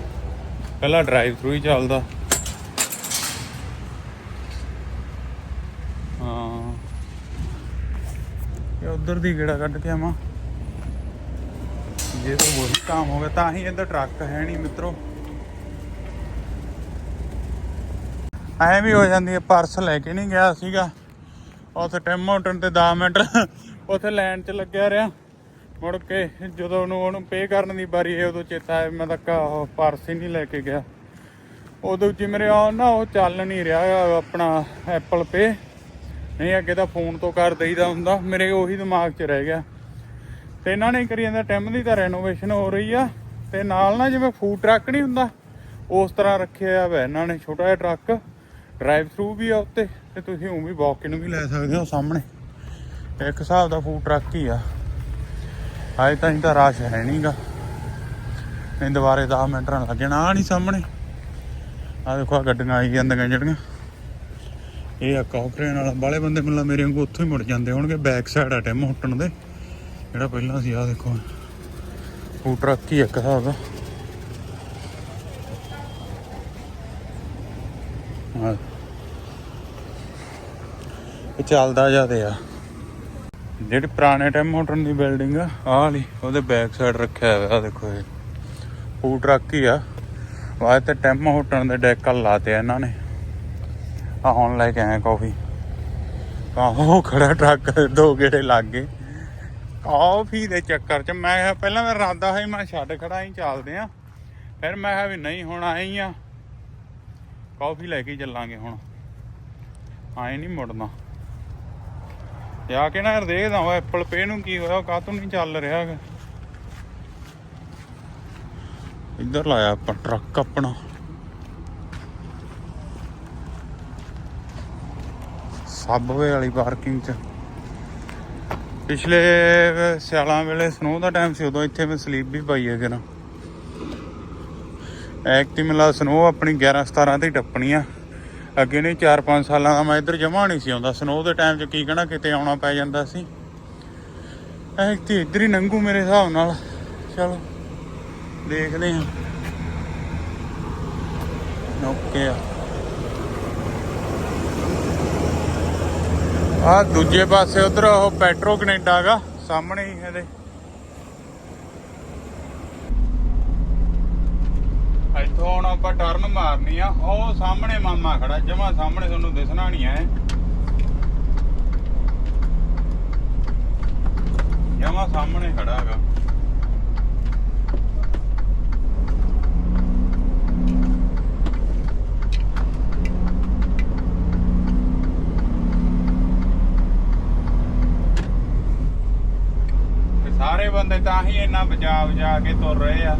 [SPEAKER 1] ਪਹਿਲਾਂ ਡਰਾਈਵ ਥਰੂ ਹੀ ਚੱਲਦਾ। ਹਾਂ। ਇਹ ਉਧਰ ਦੀ ਗੇੜਾ ਕੱਢ ਕੇ ਆਵਾਂ। ਜੇ ਤਾਂ ਵਹੀ ਕੰਮ ਹੋ ਗਿਆ ਤਾਂ ਹੀ ਇੱਧਰ ਟਰੱਕ ਹੈ ਨਹੀਂ ਮਿੱਤਰੋ। ਐਂ ਵੀ ਹੋ ਜਾਂਦੀ ਹੈ ਪਰਸ ਲੈ ਕੇ ਨਹੀਂ ਗਿਆ ਸੀਗਾ। ਉੱਥੇ ਟੈਮੋਟਨ ਤੇ 10 ਮਿੰਟ, ਉੱਥੇ ਲਾਈਨ 'ਚ ਲੱਗਿਆ ਰਿਹਾ। ਮੁੜ ਕੇ ਜਦੋਂ ਉਹਨੂੰ ਉਹਨੂੰ ਪੇ ਕਰਨ ਦੀ ਵਾਰੀ ਆਈ ਉਦੋਂ ਚੇਤਾ ਆਇਆ ਮੈਂ ਤਾਂ ਕਾ ਉਹ ਪਰਸ ਹੀ ਨਹੀਂ ਲੈ ਕੇ ਗਿਆ। ਉਦੋਂ ਜੀ ਮੇਰੇ ਆ ਨਾ ਉਹ ਚੱਲ ਨਹੀਂ ਰਿਹਾ ਆਪਣਾ ਐਪਲ ਪੇ ਨਹੀਂ, ਅੱਗੇ ਤਾਂ ਫੋਨ ਤੋਂ ਕਰ ਦਈਦਾ ਹੁੰਦਾ। ਮੇਰੇ ਉਹੀ ਦਿਮਾਗ 'ਚ ਰਹਿ ਗਿਆ। ਤੇ ਇਹਨਾਂ ਨੇ ਕਰੀ ਜਾਂਦਾ ਟੈਮ ਦੀ ਤਾਂ ਰੈਨੋਵੇਸ਼ਨ ਹੋ ਰਹੀ ਆ। ਤੇ ਨਾਲ ਨਾ ਜਿਵੇਂ ਫੂਡ ਟਰੱਕ ਨਹੀਂ ਹੁੰਦਾ, ਉਸ ਤਰ੍ਹਾਂ ਰੱਖਿਆ ਵਾ ਇਹਨਾਂ ਨੇ, ਛੋਟਾ ਜਿਹਾ ਟਰੱਕ ਡਰਾਈਵ ਥਰੂ ਵੀ ਆ ਉੱਤੇ। ਤੇ ਤੁਸੀਂ ਉਹ ਵੀ ਵਾਕ ਨੂੰ ਵੀ ਲੈ ਸਕਦੇ ਹੋ ਸਾਹਮਣੇ। ਇੱਕ ਹਿਸਾਬ ਦਾ ਫੂਡ ਟਰੱਕ ਹੀ ਆ। ਹਾਏ ਤਾਂ ਹੀ ਤਾਂ ਰਸ਼ ਹੈ ਨਹੀਂਗਾ ਨਹੀਂ ਦੁਬਾਰੇ 10 ਮਿੰਟ ਨਾਲ ਲੱਗਣਾ ਆ ਨਹੀਂ ਸਾਹਮਣੇ। ਆ ਦੇਖੋ ਆ ਗੱਡੀਆਂ ਆਈ ਜਾਂਦੀਆਂ ਜਿਹੜੀਆਂ। ਇਹ ਆ ਕੌਕਰੇ ਨਾਲ ਬਾਲੇ ਬੰਦੇ ਮਿਲਦਾ ਮੇਰੇ ਵਾਂਗੂ ਉੱਥੋਂ ਹੀ ਮੁੜ ਜਾਂਦੇ ਹੋਣਗੇ ਬੈਕ ਸਾਈਡ ਆ ਟੈਮ ਹੁੱਟਣ ਦੇ। ਜਿਹੜਾ ਪਹਿਲਾਂ ਸੀ ਆ ਦੇਖੋ। ਫੂਡ ਟਰੱਕ ਹੀ ਇੱਕ ਹਿਸਾਬ ਦਾ। ਹਾਂ ਇਹ ਚੱਲਦਾ ਜਾਂਦੇ ਆ ਜਿਹੜੀ ਪੁਰਾਣੇ ਟਾਈਮ ਮੋਟਰਨ ਦੀ ਬਿਲਡਿੰਗ ਆ, ਆਹ ਵਾਲੀ, ਉਹਦੇ ਬੈਕ ਸਾਈਡ ਰੱਖਿਆ ਹੋਇਆ, ਆਹ ਦੇਖੋ ਇਹ। ਫੂਡ ਟਰੱਕ ਹੀ ਆ। ਵਾਹ ਤੇ ਟੈਮ ਹੋਟਲ ਦੇ ਡੈਕਲ ਲਾਤੇ ਆ ਇਹਨਾਂ ਨੇ। ਆ ਹੁਣ ਲੈ ਕੇ ਆਇਆ ਕਾਫੀ ਆਹੋ ਖੜਾ ਟਰੱਕ ਦੋ ਗੇੜੇ ਲੱਗ ਗਏ। ਕਾਫੀ ਦੇ ਚੱਕਰ ਚ ਮੈਂ ਕਿਹਾ ਪਹਿਲਾਂ ਮੈਂ ਰਾਦਾ ਹੋਈ ਮੈਂ ਛੱਡ ਖੜਾ ਹੀ ਚੱਲਦੇ ਆ ਫਿਰ ਮੈਂ ਕਿਹਾ ਵੀ ਨਹੀਂ, ਹੁਣ ਆਏ ਆ। ਕਾਫੀ ਲੈ ਕੇ ਚੱਲਾਂਗੇ ਹੁਣ। ਆਏ ਨਹੀਂ ਮੁੜਨਾ। ਜਾ ਕੇ ਨਾ ਯਾਰ ਦੇਖਦਾ ਉਹ ਐਪਲ ਪੇ ਨੂੰ ਕੀ ਹੋਇਆ ਕਾਹਤੋਂ ਨਹੀਂ ਚੱਲ ਰਿਹਾ ਹੈਗਾ। ਇੱਧਰ ਲਾਇਆ ਆਪਾਂ ਟਰੱਕ ਆਪਣਾ। ਸਬਵੇ ਵਾਲੀ ਪਾਰਕਿੰਗ 'ਚ। ਪਿਛਲੇ ਸਿਆਲਾਂ ਵੇਲੇ ਸਨੋ ਦਾ ਟਾਈਮ ਸੀ, ਉਦੋਂ ਇੱਥੇ ਮੈਂ ਸਲੀਪ ਵੀ ਪਾਈ ਹੈ ਕਿਨਾ ਐਕਟੀ ਮਿਲਾ ਸਨੋ ਆਪਣੀ 11 17 ਤੇ ਟੱਪਣੀ ਆ। ਅੱਗੇ ਨਹੀਂ 4-5 ਸਾਲਾਂ ਦਾ ਮੈਂ ਇੱਧਰ ਜਮਾ ਨਹੀਂ ਸੀ ਆਉਂਦਾ। ਸਨੋ ਦੇ ਟਾਈਮ 'ਚ ਕੀ ਕਹਣਾ, ਕਿਤੇ ਆਉਣਾ ਪੈ ਜਾਂਦਾ ਸੀ। ਐਕਟੀ ਇੱਧਰ ਹੀ ਨੰਗੂ ਮੇਰੇ ਹਿਸਾਬ ਨਾਲ। ਚਲੋ, ਦੇਖਦੇ ਹਾਂ। ਓਕੇ ਆ। ਆ ਦੂਜੇ ਪਾਸੇ ਉਧਰ ਉਹ ਪੈਟਰੋ ਕੈਨੇਡਾ ਹੈਗਾ ਸਾਹਮਣੇ ਹੀ ਇਹਦੇ ਇੱਥੋਂ ਹੁਣ ਆਪਾਂ ਟਰਨ ਮਾਰਨੀ ਆ। ਉਹ ਸਾਹਮਣੇ ਮਾਮਾ ਖੜਾ, ਜਮਾ ਸਾਹਮਣੇ ਤੁਹਾਨੂੰ ਦਿਸਣਾ ਨਹੀਂ ਐ। ਜਮਾ ਸਾਹਮਣੇ ਖੜਾ ਹੈਗਾ। ਸਾਰੇ ਬੰਦੇ ਤਾਂ ਹੀ ਇੰਨਾ ਬਚਾ ਜਾ ਕੇ ਤੁਰ ਰਹੇ ਆ।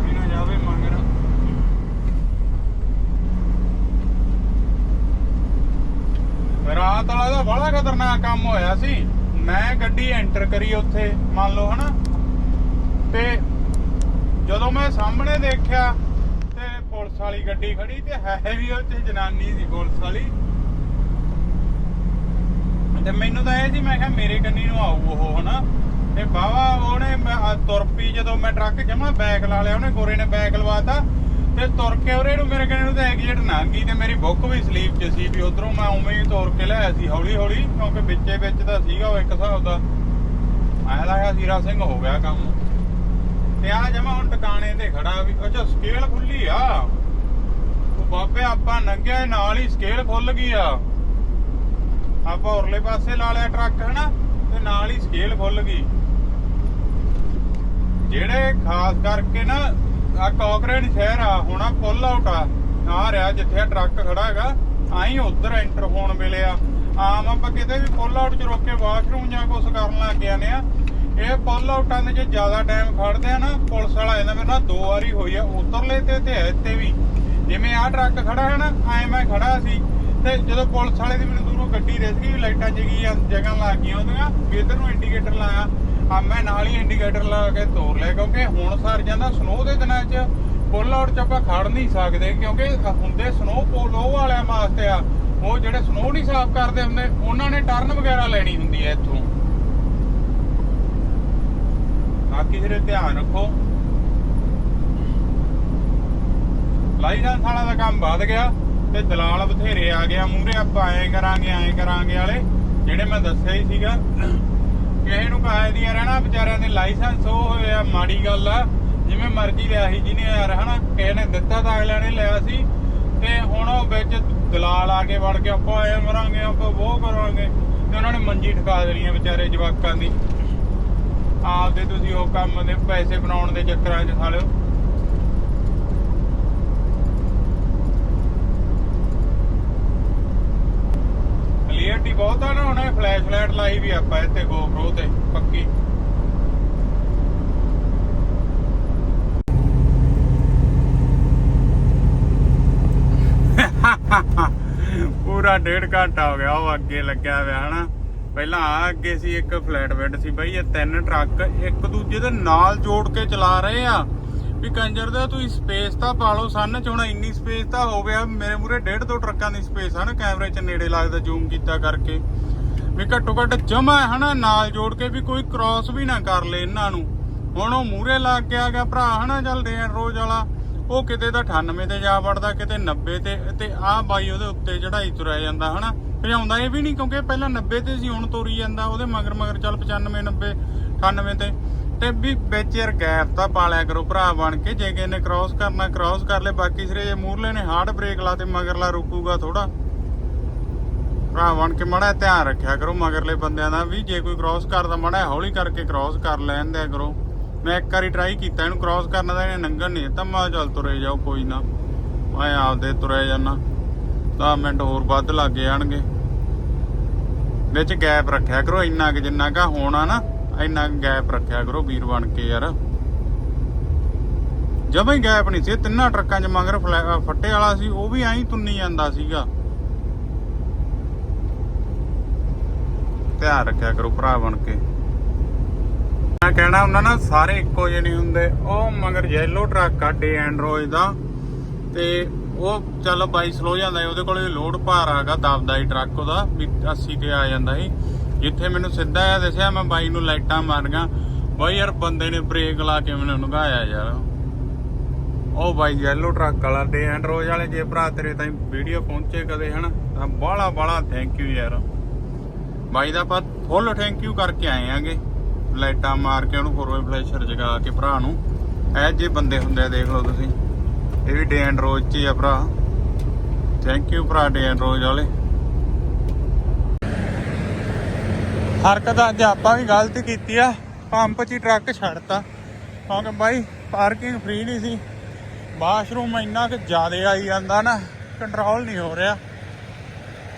[SPEAKER 1] ਵੀ ਨਾ ਜਾਵੇ ਮੰਗਰ ਰਾਤ ਵਾਲਾ ਦਾ ਬੜਾ ਖਤਰਨਾਕ ਕੰਮ ਹੋਇਆ ਸੀ। ਮੈਂ ਗੱਡੀ ਐਂਟਰ ਕਰੀ ਉੱਥੇ, ਮੰਨ ਲਓ ਹਨਾ। ਤੇ ਜਦੋਂ ਮੈਂ ਸਾਹਮਣੇ ਦੇਖਿਆ ਤੇ ਪੁਲਿਸ ਵਾਲੀ ਗੱਡੀ ਖੜੀ ਤੇ ਹੈ ਵੀ ਉਹ 'ਚ ਜਨਾਨੀ ਸੀ ਪੁਲਿਸ ਵਾਲੀ। ਤੇ ਮੈਨੂੰ ਤਾਂ ਇਹ ਸੀ, ਮੈਂ ਕਿਹਾ ਮੇਰੇ ਕੰਨੀ ਨੂੰ ਆਊ ਉਹ, ਹਨਾ। ਤੇ ਬਾਵਾ ਉਹਨੇ ਮੈਂ- ਤੁਰ ਪਈ ਜਦੋਂ ਮੈਂ ਟਰੱਕ ਜਮਾ ਬੈਕ ਲਾ ਲਿਆ, ਉਹਨੇ ਗੋਰੇ ਨੇ ਬੈਕ ਲਵਾਤਾ। ਤੇ ਤੁਰ ਕੇ ਉਹਰੇ ਨੂੰ ਮੇਰੇ ਕੰਨੀ ਨੂੰ ਤਾਂ ਐਗਜ਼ਿਟ ਨਾ ਤੇ ਮੇਰੀ ਬੁੱਕ ਵੀ ਸਲੀਪ 'ਚ ਸੀ ਵੀ ਉਧਰੋਂ ਮੈਂ ਉਵੇਂ ਹੀ ਤੁਰ ਕੇ ਲਿਆਇਆ ਸੀ ਹੌਲੀ ਹੌਲੀ ਕਿਉਂਕਿ ਵਿੱਚੇ ਵਿੱਚ ਤਾਂ ਸੀਗਾ ਉਹ ਇੱਕ ਹਿਸਾਬ ਦਾ। ਐ ਲੱਗਾ ਸੀਰਾ ਸਿੰਘ ਹੋ ਗਿਆ ਕੰਮ। ਤੇ ਆ ਜਮਾ ਹੁਣ ਟਿਕਾਣੇ ਤੇ ਖੜਾ ਵੀ, ਅੱਛਾ ਸਕੇਲ ਖੁੱਲੀ ਆ। ਉਹ ਬਾਬੇ, ਆਪਾਂ ਨੰਗਿਆ ਨਾਲ ਹੀ ਸਕੇਲ ਖੁੱਲ ਗਈ ਆ। ਆਪਾਂ ਉਰਲੇ ਪਾਸੇ ਲਾ ਲਿਆ ਟਰੱਕ, ਹਨਾ? ਤੇ ਨਾਲ ਹੀ ਸਕੇਲ ਖੁੱਲ ਗਈ। ਜਿਹੜੇ ਖਾਸ ਕਰਕੇ ਨਾ, ਆ ਕਾਕਰੇਜ ਸ਼ਹਿਰ ਆ, ਹੁਣ ਆ ਪੁੱਲ ਆਊਟ ਆ। ਆ ਰਿਹਾ ਜਿੱਥੇ ਟਰੱਕ ਖੜਾ ਹੈਗਾ ਆਈ ਉਧਰ ਐਂਟਰ ਹੋਣ ਵੇਲੇ ਆ। ਆਮ ਆਪਾਂ ਕਿਤੇ ਵੀ ਪੁੱਲ ਆਊਟ 'ਚ ਰੋਕ ਕੇ ਵਾਸ਼ਰੂਮ ਜਾਂ ਕੁਝ ਕਰਨ ਲੱਗ ਜਾਂਦੇ ਆ। ਇਹ ਪੁੱਲ ਆਊਟਾਂ ਦੇ 'ਚ ਜ਼ਿਆਦਾ ਟਾਈਮ ਖੜਦੇ ਆ ਨਾ, ਪੁਲਿਸ ਵਾਲਾ ਇਹਨਾਂ ਮੇਰੇ ਨਾਲ ਦੋ ਵਾਰੀ ਹੋਈ ਆ, ਉਧਰਲੇ ਤੇ ਤੇ ਇੱਥੇ ਵੀ। ਜਿਵੇਂ ਆ ਟਰੱਕ ਖੜਾ ਹੈ ਨਾ, ਐ ਮੈਂ ਖੜਾ ਸੀ। ਤੇ ਜਦੋਂ ਪੁਲਿਸ ਵਾਲੇ ਦੀ ਮੈਨੂੰ ਦੂਰੋਂ ਗੱਡੀ ਦਿਸ ਗਈ ਲਾਈਟਾਂ ਜਗੀਆਂ, ਜਗ੍ਹਾ ਲੱਗ ਗਈਆਂ ਉਹਦੀਆਂ, ਵੀ ਇੱਧਰ ਨੂੰ ਇੰਡੀਕੇਟਰ ਲਾਇਆ। ਆ ਮੈਂ ਨਾਲ ਹੀ ਇੰਡੀਕੇਟਰ ਲਾ ਕੇ ਤੋਰ ਲਿਆ, ਕਿਉਂਕਿ ਹੁਣ ਸਰ ਜਾਂਦਾ ਸਨੋ ਦੇ ਦਿਨਾਂ 'ਚ ਪੁੱਲ ਆਊਟ 'ਚ ਆਪਾਂ ਖੜ ਨਹੀਂ ਸਕਦੇ, ਕਿਉਂਕਿ ਹੁੰਦੇ ਸਨੋ ਪੋਲੋ ਵਾਲਿਆਂ ਵਾਸਤੇ ਆ, ਉਹ ਜਿਹੜੇ ਸਨੋ ਨਹੀਂ ਸਾਫ਼ ਕਰਦੇ ਹੁੰਦੇ, ਉਹਨਾਂ ਨੇ ਟਰਨ ਵਗੈਰਾ ਲੈਣੀ ਹੁੰਦੀ ਹੈ ਇੱਥੋਂ। ਬਾਕੀ ਜਿਹੜੇ ਧਿਆਨ ਰੱਖੋ। ਲਾਈਸੈਂਸ ਵਾਲਾ ਦਾ ਕੰਮ ਵੱਧ ਗਿਆ, ਤੇ ਦਲਾਲ ਬਥੇਰੇ ਆ ਗਿਆ ਮੂਰੇ ਆਪਾਂ ਐ ਕਰਾਂਗੇ, ਐਂ ਕਰਾਂਗੇ ਵਾਲੇ, ਜਿਹੜੇ ਮੈਂ ਦੱਸਿਆ ਹੀ ਸੀਗਾ। ਕਿਸੇ ਨੂੰ ਕਾਇ ਦੀਆਂ ਰਹਿਣਾ ਵਿਚਾਰਿਆਂ ਦੇ ਲਾਇਸੈਂਸ ਉਹ ਹੋਇਆ ਮਾੜੀ ਗੱਲ ਆ। ਜਿਵੇਂ ਮਰਜ਼ੀ ਲਿਆ ਸੀ ਜਿਹਨੇ ਯਾਰ, ਹਨਾ, ਕਿਸੇ ਨੇ ਦਿੱਤਾ ਤਾਂ ਅਗਲਿਆਂ ਨੇ ਲਿਆ ਸੀ। ਤੇ ਹੁਣ ਉਹ ਵਿੱਚ ਦਲਾਲ ਆ ਕੇ ਵੜ ਕੇ ਆਪਾਂ ਐ ਮਰਾਂਗੇ, ਆਪਾਂ ਉਹ ਕਰਾਂਗੇ। ਤੇ ਉਹਨਾਂ ਨੇ ਮੰਜੀ ਠਕਾ ਦੇਣੀ ਆ ਵਿਚਾਰੇ ਜਵਾਕਾਂ ਦੀ। ਆਪਦੇ ਤੁਸੀਂ ਉਹ ਕੰਮ ਦੇ, ਪੈਸੇ ਬਣਾਉਣ ਦੇ ਚੱਕਰਾਂ 'ਚ ਸਾਲਿਓ। ਕਲੀਅਰਟੀ ਬਹੁਤ ਆ ਨਾ, ਹੁਣ ਫਲੈਸ਼ ਲਾਈਟ ਲਾਈ ਵੀ ਆਪਾਂ ਇੱਥੇ GoPro ਤੇ, ਪੱਕੀ। ਪੂਰਾ ਡੇਢ ਘੰਟਾ ਹੋ ਗਿਆ, ਉਹ ਅੱਗੇ ਲੱਗਿਆ ਹੋਇਆ, ਹਨਾ? ਪਹਿਲਾਂ ਆ ਅੱਗੇ ਸੀ, ਇੱਕ ਫਲੈਟ ਬੈੱਡ ਸੀ ਬਈ, ਇਹ ਤਿੰਨ ਟਰੱਕ ਇੱਕ ਦੂਜੇ ਦੇ ਨਾਲ ਜੋੜ ਕੇ ਚਲਾ ਰਹੇ ਆ। ਵੀ ਕੰਜਰ ਦਾ ਤੁਸੀਂ ਸਪੇਸ ਤਾਂ ਪਾ ਲਓ, ਸੰਨ ਚ ਹੁਣ ਇੰਨੀ ਸਪੇਸ ਤਾਂ ਹੋ ਗਿਆ, ਮੇਰੇ ਮੂਰੇ ਡੇਢ ਦੋ ਟਰੱਕਾਂ ਦੀ ਸਪੇਸ ਹਨ ਕੈਮਰੇ ਚ ਨੇੜੇ ਲੱਗਦਾ ਜ਼ੂਮ ਕੀਤਾ ਕਰਕੇ। ਵੀ ਘੱਟੋ ਘੱਟ ਜਮਾ ਹਨਾ ਨਾਲ ਜੋੜ ਕੇ ਵੀ ਕੋਈ ਕ੍ਰਾਸ ਵੀ ਨਾ ਕਰ ਲੇ ਇਹਨਾਂ ਨੂੰ। ਹੁਣ ਉਹ ਮੂਰੇ ਲੱਗ ਗਿਆ ਗਿਆ ਭਰਾ, ਹਨਾ, ਚੱਲ ਰੇਨ ਰੋਜ਼ ਵਾਲਾ। ਉਹ ਕਿਤੇ ਦਾ 98 ਤੇ ਜਾ ਵੜਦਾ, ਕਿਤੇ 90 ਤੇ ਤੇ ਆਹ ਬਾਈ ਉਹਦੇ ਉੱਤੇ ਚੜਾਈ ਤੁਰਿਆ ਜਾਂਦਾ, ਹਨਾ। ਭਜਾਉਂਦਾ ਇਹ ਵੀ ਨਹੀਂ, ਕਿਉਂਕਿ ਪਹਿਲਾਂ 90 ਤੇ ਸੀ, ਹੁਣ ਤੋਰੀ ਜਾਂਦਾ, ਉਹਦੇ ਮਗਰ ਮਗਰ ਚੱਲ 95 90 98 ਤੇ। ਤੇ ਵੀ ਵਿੱਚ ਯਾਰ ਗੈਪ ਤਾਂ ਪਾਲਿਆ ਕਰੋ, ਭਰਾ ਬਣ ਕੇ, ਜੇ ਕਿਸੇ ਨੇ ਕ੍ਰਾਸ ਕਰਨਾ ਕ੍ਰਾਸ ਕਰ ਲੈ ਬਾਕੀ ਸਿਰੇ ਜੇ ਮੂਰਲੇ ਨੇ ਹਾਰਡ ਬ੍ਰੇਕ ਲਾ ਤੇ ਮਗਰਲਾ ਰੁਕੂਗਾ ਥੋੜਾ ਭਰਾ ਬਣ ਕੇ ਮੜਾ ਧਿਆਨ ਰੱਖਿਆ ਕਰੋ ਮਗਰਲੇ ਬੰਦਿਆਂ ਦਾ ਵੀ, ਜੇ ਕੋਈ ਕ੍ਰਾਸ ਕਰਦਾ, ਮੜਾ ਹੌਲੀ ਕਰਕੇ ਕ੍ਰਾਸ ਕਰ ਲੈਣ ਦਿਆ ਕਰੋ। ਮੈਂ ਇੱਕ ਵਾਰੀ ਟਰਾਈ ਕੀਤਾ, ਇਹਨੂੰ ਕ੍ਰਾਸ ਕਰਨ ਦਾ ਇਹਨੇ ਨੰਗਣ ਨਹੀਂ ਦਿੱਤਾ, ਮੈਂ ਚੱਲ ਤੁਰੇ ਜਾਓ, ਕੋਈ ਨਾ। ਮੈਂ ਆਪਦੇ ਤੁਰੇ ਜਾਣਾ 10 ਮਿੰਟ ਹੋਰ ਵੱਧ ਲੱਗ ਜਾਣਗੇ। ਵਿੱਚ ਗੈਪ ਰੱਖਿਆ ਕਰੋ, ਇੰਨਾ ਕਿ ਜਿੰਨਾ ਕਾ ਹੋਣਾ ਨਾ। ਇੰਨਾ ਗੈਪ ਰੱਖਿਆ ਕਰੋ ਵੀਰ ਬਣ ਕੇ ਯਾਰ। ਜਮਾਂ ਹੀ ਗੈਪ ਨਹੀਂ ਸੀ, ਤਿੰਨਾਂ ਟਰੱਕਾਂ 'ਚ ਮਗਰ ਫੱਟੇ ਵਾਲਾ ਸੀ, ਉਹ ਵੀ ਐਂ ਤੁੰਨੀ ਜਾਂਦਾ ਸੀਗਾ। ਧਿਆਨ ਰੱਖਿਆ ਕਰੋ ਭਰਾ ਬਣ ਕੇ। ਮੈਂ ਕਹਿਣਾ ਹੁੰਦਾ ਨਾ ਸਾਰੇ ਇੱਕੋ ਜਿਹੇ ਨਹੀਂ ਹੁੰਦੇ, ਉਹ ਮਗਰ ਯੈਲੋ ਟਰੱਕ ਆ, ਡੇ ਐਂਡਰੋਇਡ ਦਾ, ਤੇ ਉਹ ਚੱਲ ਬਾਈ ਸਲੋ ਜਾਂਦਾ ਸੀ, ਉਹਦੇ ਕੋਲੇ ਲੋਡ ਭਾਰ ਆਗਾ ਦਬਦਾ ਹੀ ਟਰੱਕ ਉਹਦਾ, ਵੀ 80 ਤੇ ਆ ਜਾਂਦਾ ਸੀ। ਜਿੱਥੇ ਮੈਨੂੰ ਸਿੱਧਾ ਆ ਦੱਸਿਆ ਮੈਂ ਬਾਈ ਨੂੰ ਲਾਈਟਾਂ ਮਾਰੀਆਂ। ਬਾਈ ਯਾਰ ਬੰਦੇ ਨੇ ਬ੍ਰੇਕ ਲਾ ਕੇ ਮੈਨੂੰ ਨਗਾਇਆ ਯਾਰ। ਉਹ ਬਾਈ ਯੈਲੋ ਟਰੱਕ ਵਾਲਾ ਡੇ ਰੋਜ਼ ਵਾਲੇ ਜੇ ਭਰਾ ਤੇਰੇ ਤਾਈਂ ਵੀਡੀਓ ਪਹੁੰਚੇ ਕਦੇ ਹਨਾ, ਤਾਂ ਬਾਹਲਾ ਬਾਹਲਾ ਥੈਂਕ ਯੂ ਯਾਰ। ਬਾਈ ਦਾ ਆਪਾਂ ਫੁੱਲ ਥੈਂਕ ਯੂ ਕਰਕੇ ਆਏ ਆਂਗੇ। ਲਾਈਟਾਂ ਮਾਰ ਕੇ ਉਹਨੂੰ ਫੋਰਵੇ ਫਲੈਸ਼ਰ ਜਗਾ ਕੇ ਭਰਾ ਨੂੰ। ਐ ਜੇ ਬੰਦੇ ਹੁੰਦੇ ਆ, ਦੇਖ ਲਓ ਤੁਸੀਂ। ਇਹ ਵੀ ਡੇ ਐਂਡ ਰੋਜ਼ ਚ ਹੀ ਆ ਭਰਾ। ਥੈਂਕ ਯੂ ਭਰਾ ਡੇ ਐਂਡ ਰੋਜ਼ ਵਾਲੇ। ਹਰਕਤ ਅੱਜ ਆਪਾਂ ਵੀ ਗਲਤ ਕੀਤੀ ਆ। ਪੰਪ 'ਚ ਹੀ ਟਰੱਕ ਛੱਡਤਾ। ਕਿਉਂਕਿ ਬਾਈ ਪਾਰਕਿੰਗ ਫ੍ਰੀ ਨਹੀਂ ਸੀ। ਵਾਸ਼ਰੂਮ ਇੰਨਾ ਕਿ ਜ਼ਿਆਦੇ ਆਈ ਜਾਂਦਾ ਨਾ ਕੰਟਰੋਲ ਨਹੀਂ ਹੋ ਰਿਹਾ।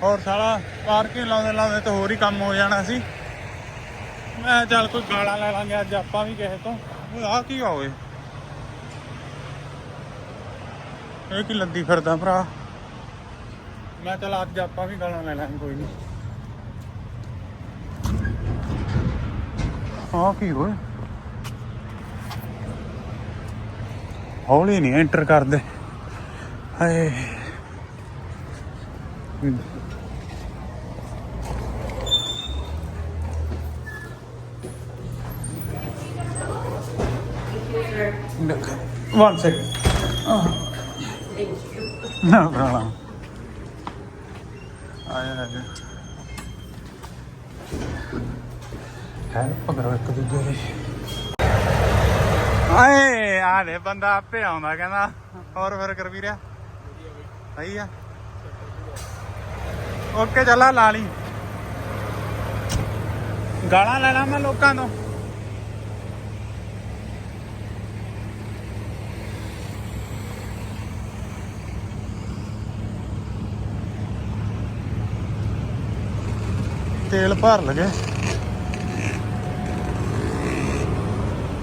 [SPEAKER 1] ਹੋਰ ਸਾਲਾ ਪਾਰਕਿੰਗ ਲਾਉਂਦੇ ਲਾਉਂਦੇ ਤਾਂ ਹੋਰ ਹੀ ਕੰਮ ਹੋ ਜਾਣਾ ਸੀ। ਮੈਂ ਚੱਲ ਕੋਈ ਗਾਲਾਂ ਲੈ ਲਾਂਗੇ ਅੱਜ ਆਪਾਂ ਵੀ ਕਿਸੇ ਤੋਂ। ਉਹ ਆ ਕੀ ਹੋਵੇ ਇਹ ਕੀ ਲੱਦੀ ਫਿਰਦਾ ਭਰਾ? ਮੈਂ ਚੱਲ ਅੱਜ ਆਪਾਂ ਵੀ ਗਾਲਾਂ ਲੈ ਲਾਂਗੇ, ਕੋਈ ਨਹੀਂ। ਆ ਕੀ ਹੋਏ ਹੌਲੀ ਨਹੀਂ ਐਂਟਰ ਕਰਦੇ। ਹਾਏ। One second. No problem. ਆਇਆ ਆਇਆ ਹੈਲਪ ਕਰੋ ਇੱਕ ਦੂਜੇ ਦੀ। ਆਏ ਆ ਦੇ ਬੰਦਾ ਆਪੇ ਆਉਂਦਾ ਕਹਿੰਦਾ, ਹੋਰ ਫਿਰ ਕਰ ਵੀਰਿਆ ਸਹੀ ਆ। ਓਕੇ, ਚੱਲਾ ਲਾ ਲਈ। ਗਾਲਾਂ ਲੈਣਾ ਮੈਂ ਲੋਕਾਂ ਤੋਂ। ਤੇਲ ਭਰ ਲਗੇ।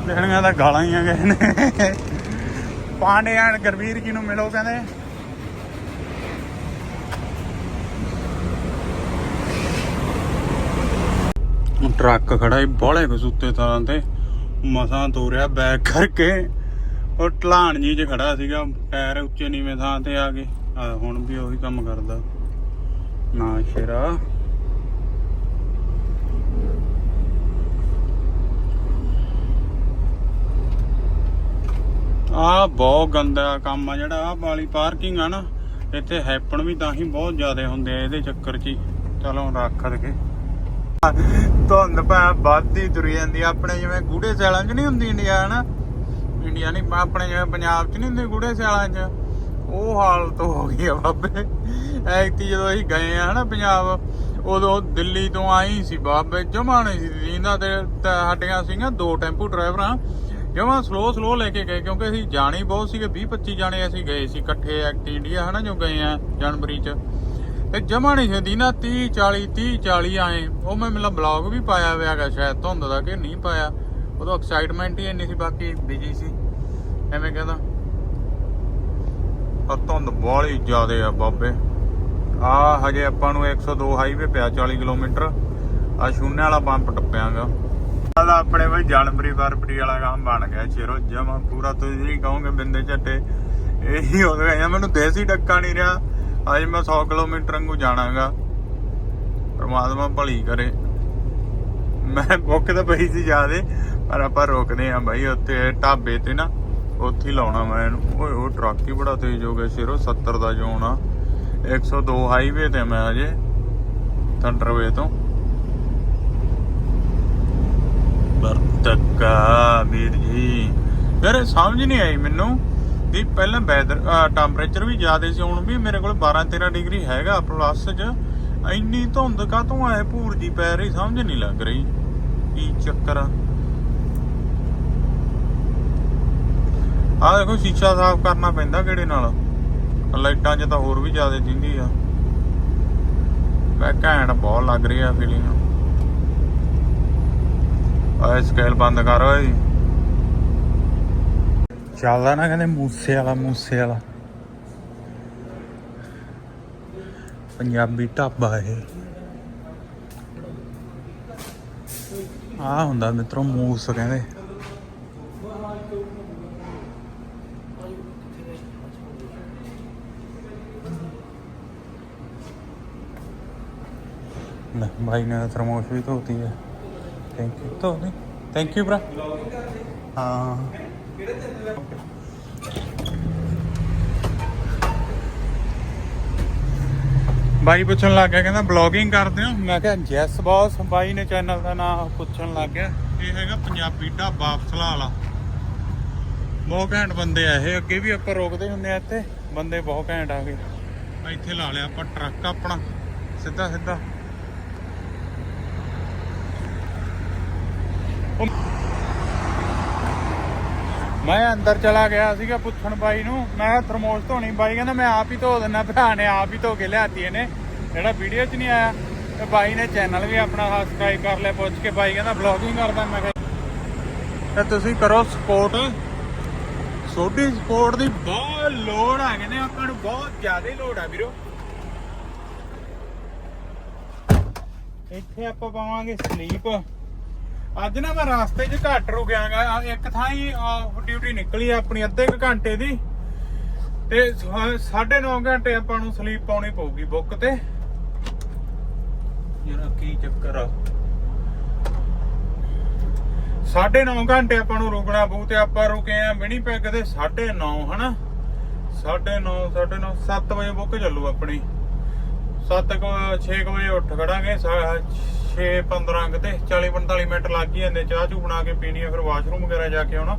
[SPEAKER 1] ਲੈਣੀਆਂ ਤਾਂ ਗਾਲਾਂ ਹੀ ਆ ਗਏ ਨੇ। ਪਾਂਡਿਆਨ ਗਰਵੀਰ ਜੀ ਨੂੰ ਮਿਲੋ ਕਹਿੰਦੇ। ਟਰੱਕ ਖੜਾ ਹੀ ਬੋਲੇ ਕਸੂਤੇ ਥਾਂ ਤੇ। ਮਸਾਂ ਤੋਰਿਆ ਬੈਕ ਕਰਕੇ। ਉਹ ਢਲਾਣ ਜੀ 'ਚ ਖੜਾ ਸੀਗਾ ਪੈਰ ਉੱਚੇ ਨੀਵੇਂ ਥਾਂ ਤੇ ਆ ਕੇ ਆ ਹੁਣ ਵੀ ਉਹੀ ਕੰਮ ਕਰਦਾ। ਨਾ ਸ਼ੇਰਾ। ਆ ਬਹੁਤ ਗੰਦਾ ਕੰਮ ਆ ਜਿਹੜਾ ਆ ਵਾਲੀ ਪਾਰਕਿੰਗ ਆ ਨਾ, ਇੱਥੇ ਹੈਪਨ ਵੀ ਤਾਂ ਹੀ ਬਹੁਤ ਜ਼ਿਆਦਾ ਹੁੰਦੇ ਆ ਇਹਦੇ ਚੱਕਰ 'ਚ ਚਲੋ ਰੱਖ ਦੇ ਧੁੰਦ ਪਾ ਵੱਧਦੀ ਤੁਰੀ ਜਾਂਦੀ ਆਪਣੇ ਜਿਵੇਂ ਗੂੜੇ ਸਿਆਲਾਂ 'ਚ ਨਹੀਂ ਹੁੰਦੀ ਇੰਡੀਆ ਹਨਾ? ਇੰਡੀਆ ਨਹੀਂ, ਆਪਣੇ ਜਿਵੇਂ ਪੰਜਾਬ 'ਚ ਨਹੀਂ ਹੁੰਦੀ ਗੂੜੇ ਸਿਆਲਾਂ 'ਚ। ਉਹ ਹਾਲਤ ਹੋ ਗਈ ਆ ਬਾਬੇ। ਐਕਤੀ ਜਦੋਂ ਅਸੀਂ ਗਏ ਆ, ਹਨਾ ਪੰਜਾਬ, ਉਦੋਂ ਦਿੱਲੀ ਤੋਂ ਆਈ ਸੀ ਬਾਬੇ ਜਮਾਣੇ ਸੀ। ਜਿੰਦਾ ਤੇ ਤੇ ਸਾਡੀਆਂ ਸੀਗੀਆਂ ਦੋ ਟੈਂਪੂ ਡਰਾਈਵਰਾਂ। ਜਮਾ ਸਲੋ ਸਲੋ ਲੈ ਕੇ ਗਏ, ਕਿਉਂਕਿ ਅਸੀਂ ਜਾਣੇ ਬਹੁਤ ਸੀਗੇ 20 25 ਜਾਣੇ ਅਸੀਂ ਗਏ ਸੀ ਇਕੱਠੇ ਐਕਟ ਇੰਡੀਆ ਹਨਾ, ਜੋ ਗਏ ਆ ਜਨਵਰੀ ਚ। ਤੇ ਜਮਾ ਨਹੀਂ ਸੀ ਦੀਨਾ 30 40 30 40 ਆਏ। ਉਹ ਮੈਂ ਮਤਲਬ ਬਲੌਗ ਵੀ ਪਾਇਆ ਹੋਇਆ ਹੈਗਾ, ਸ਼ਾਇਦ ਧੁੰਦ ਦਾ ਕਿ ਨਹੀਂ ਪਾਇਆ। ਉਦੋਂ ਐਕਸਾਈਟਮੈਂਟ ਹੀ ਇੰਨੀ ਸੀ, ਬਾਕੀ ਬਿਜ਼ੀ ਸੀ। ਐਵੇਂ ਕਹਿੰਦਾ। ਪਰ ਧੁੰਦ ਬਾਹਲੀ ਜ਼ਿਆਦੇ ਆ ਬਾਬੇ। ਆ ਹਜੇ ਆਪਾਂ ਨੂੰ 102 ਹਾਈਵੇ ਪਿਆ 40 ਕਿਲੋਮੀਟਰ। ਆ ਸ਼ੂਨੇ ਵਾਲਾ ਪੰਪ ਟੱਪਿਆਗਾ। ਆਦਾ ਆਪਣੇ ਬਈ ਜਨਵਰੀ ਫਰਵਰੀ ਵਾਲਾ ਕੰਮ ਬਣ ਗਿਆ, ਚਿਰੋ ਜਮਾ ਪੂਰਾ ਤੁਸੀਂ ਕਹੋਗੇ ਬਿੰਦੇ ਝੱਟੇ। ਇਹੀ ਹੋ ਗਿਆ ਮੈਨੂੰ ਦੇਸੀ ਡੱਕਾ ਨਹੀਂ ਰਿਹਾ। ਅੱਜ ਮੈਂ 100 ਕਿਲੋਮੀਟਰ ਵਾਂਗੂ ਜਾਣਾਗਾ। ਪ੍ਰਮਾਤਮਾ ਭਲੀ ਕਰੇ। ਮੈਂ ਭੁੱਖ ਤਾਂ ਪਈ ਸੀ ਜਿਆਦੇ, ਪਰ ਆਪਾਂ ਰੋਕਦੇ ਆ ਬਾਈ ਉੱਥੇ ਢਾਬੇ ਤੇ ਨਾ, ਉੱਥੇ ਲਾਉਣਾ ਮੈਂ ਇਹਨੂੰ। ਓਏ, ਉਹ ਟਰੱਕ ਹੀ ਬੜਾ ਤੇਜ਼ ਹੋ ਗਿਆ ਸਿਰੋ 70 ਦਾ ਜ਼ੋਨ ਆ। 102 ਹਾਈਵੇ ਤੇ ਮੈਂ ਅਜੇ ਥੰਡਰਵੇ ਤੋਂ। ਬਰਤਕਾ ਵੀਰ ਜੀ। ਯਾਰ, ਸਮਝ ਨਹੀਂ ਆਈ ਮੈਨੂੰ ਵੀ ਪਹਿਲਾਂ ਵੈਦਰ ਟੈਂਪਰੇਚਰ ਵੀ ਜ਼ਿਆਦਾ ਸੀ, ਹੁਣ ਵੀ ਮੇਰੇ ਕੋਲ 12 13 ਡਿਗਰੀ ਹੈਗਾ ਪਲੱਸ ਚ। ਇੰਨੀ ਧੁੰਦ ਕਾਤੋਂ ਆਏ ਭੂਰ ਜੀ ਪੈ ਰਹੀ, ਸਮਝ ਨਹੀਂ ਲੱਗ ਰਹੀ। ਕੀ ਚੱਕਰ। ਆ ਆ ਦੇਖੋ, ਸ਼ੀਸ਼ਾ ਸਾਫ਼ ਕਰਨਾ ਪੈਂਦਾ ਕਿਹੜੇ ਨਾਲ। ਲਾਈਟਾਂ 'ਚ ਤਾਂ ਹੋਰ ਵੀ ਜ਼ਿਆਦਾ ਦਿੰਦੀ ਆ। ਮੈਂ ਘੈਂਟ ਬਹੁਤ ਲੱਗ ਰਹੀ ਆ ਫੀਲਿੰਗ ਆ ਸਕੇਲ ਬੰਦ ਕਰ ਓਏ। ਚੱਲਦਾ ਨਾ ਕਹਿੰਦੇ ਮੂਸੇ ਵਾਲਾ ਮੂਸੇ ਵਾਲਾ। ਪੰਜਾਬੀ ਢਾਬਾ ਇਹ। ਆ ਹੁੰਦਾ ਮਿੱਤਰੋ ਮੂਸ ਕਹਿੰਦੇ। ਲੈ ਭਾਈ ਨੇ ਥਰਮੋਸ ਵੀ ਧੋਤੀ ਹੈ ਥੈਂਕ ਯੂ ਧੋ ਦੇ ਥੈਂਕ ਯੂ ਭਰਾ ਹਾਂ ਬਾਈ ਪੁੱਛਣ ਲੱਗ ਗਿਆ, ਕਹਿੰਦਾ ਬਲੌਗਿੰਗ ਕਰਦੇ ਹੋ? ਮੈਂ ਕਿਹਾ ਯੈਸ ਬੌਸ ਬਾਈ ਨੇ ਚੈਨਲ ਦਾ ਨਾਮ ਪੁੱਛਣ ਲੱਗ ਗਿਆ। ਇਹ ਹੈਗਾ ਪੰਜਾਬੀ ਢਾਬਾ ਅਫਸਲਾ ਵਾਲਾ ਬਹੁਤ ਘੈਂਟ ਬੰਦੇ ਆ ਇਹ। ਅੱਗੇ ਵੀ ਆਪਾਂ ਰੋਕਦੇ ਹੁੰਦੇ ਆ ਇੱਥੇ। ਬੰਦੇ ਬਹੁਤ ਘੈਂਟ ਆ ਗਏ। ਇੱਥੇ ਲਾ ਲਿਆ ਆਪਾਂ ਟਰੱਕ ਆਪਣਾ। ਸਿੱਧਾ ਸਿੱਧਾ ਮੈਂ ਅੰਦਰ ਚਲਾ ਗਿਆ ਸੀਗਾ ਪੁੱਛਣ ਬਾਈ ਨੂੰ। ਮੈਂ ਕਿਹਾ ਥਰਮੋਸ ਧੋਣੀ ਬਾਈ। ਕਹਿੰਦਾ, ਮੈਂ ਆਪ ਹੀ ਧੋ ਦਿੰਦਾ ਭਰਾ ਨੇ, ਆਪ ਹੀ ਧੋ ਕੇ ਲਿਆਤੀ ਇਹਨੇ। ਜਿਹੜਾ ਵੀਡੀਓ 'ਚ ਨਹੀਂ ਆਇਆ, ਤੇ ਬਾਈ ਨੇ ਚੈਨਲ ਵੀ ਆਪਣਾ ਸਬਸਕ੍ਰਾਈਬ ਕਰ ਲਿਆ ਪੁੱਛ ਕੇ। ਬਾਈ ਕਹਿੰਦਾ ਵਲੌਗਿੰਗ ਕਰਦਾ ਮੈਂ ਕਿਹਾ ਤੇ ਤੁਸੀਂ ਕਰੋ ਸਪੋਰਟ ਛੋਟੀ ਸਪੋਰਟ ਦੀ ਬਹੁਤ ਲੋੜ ਆ ਕਹਿੰਦੇ। ਆਪਾਂ ਨੂੰ ਬਹੁਤ ਜ਼ਿਆਦਾ ਲੋੜ ਆ ਵੀਰੋ। ਇੱਥੇ ਆਪਾਂ ਪਾਵਾਂਗੇ ਸਲੀਪ ਅੱਜ ਨਾ ਮੈਂ ਰਸਤੇ 'ਚ ਘੱਟ ਰੁਕਿਆਗਾ ਇੱਕ ਥਾਂ ਹੀ ਆਫ ਡਿਊਟੀ ਨਿਕਲੀ ਆਪਣੀ ਅੱਧੇ ਕੁ ਘੰਟੇ ਦੀ। ਤੇ 9.5 ਘੰਟੇ ਆਪਾਂ ਨੂੰ ਸਲੀਪ ਪਾਉਣੀ ਪਊਗੀ ਬੁੱਕ ਤੇ। ਯਾਰ ਕੀ ਚੱਕਰ ਆ? 9.5 ਘੰਟੇ ਆਪਾਂ ਨੂੰ ਰੁਕਣਾ ਪਊ ਤੇ ਆਪਾਂ ਰੁਕੇ ਆ ਮਿਨੀ ਪੈਗ ਦੇ 9:30 ਹਨਾ? 9:30 9:30 7 ਵਜੇ ਬੁੱਕ ਚੱਲੂ ਆਪਣੀ। 7 6 ਵਜੇ ਉੱਠ ਖੜਾਂਗੇ 6 15 ਤੇ 40 45 ਮਿੰਟ ਲੱਗ ਹੀ ਜਾਂਦੇ, ਚਾਹ ਚੂ ਬਣਾ ਕੇ ਪੀਣੀ ਆ, ਫਿਰ ਵਾਸ਼ਰੂਮ ਵਗੈਰਾ ਜਾ ਕੇ ਆਉਣਾ।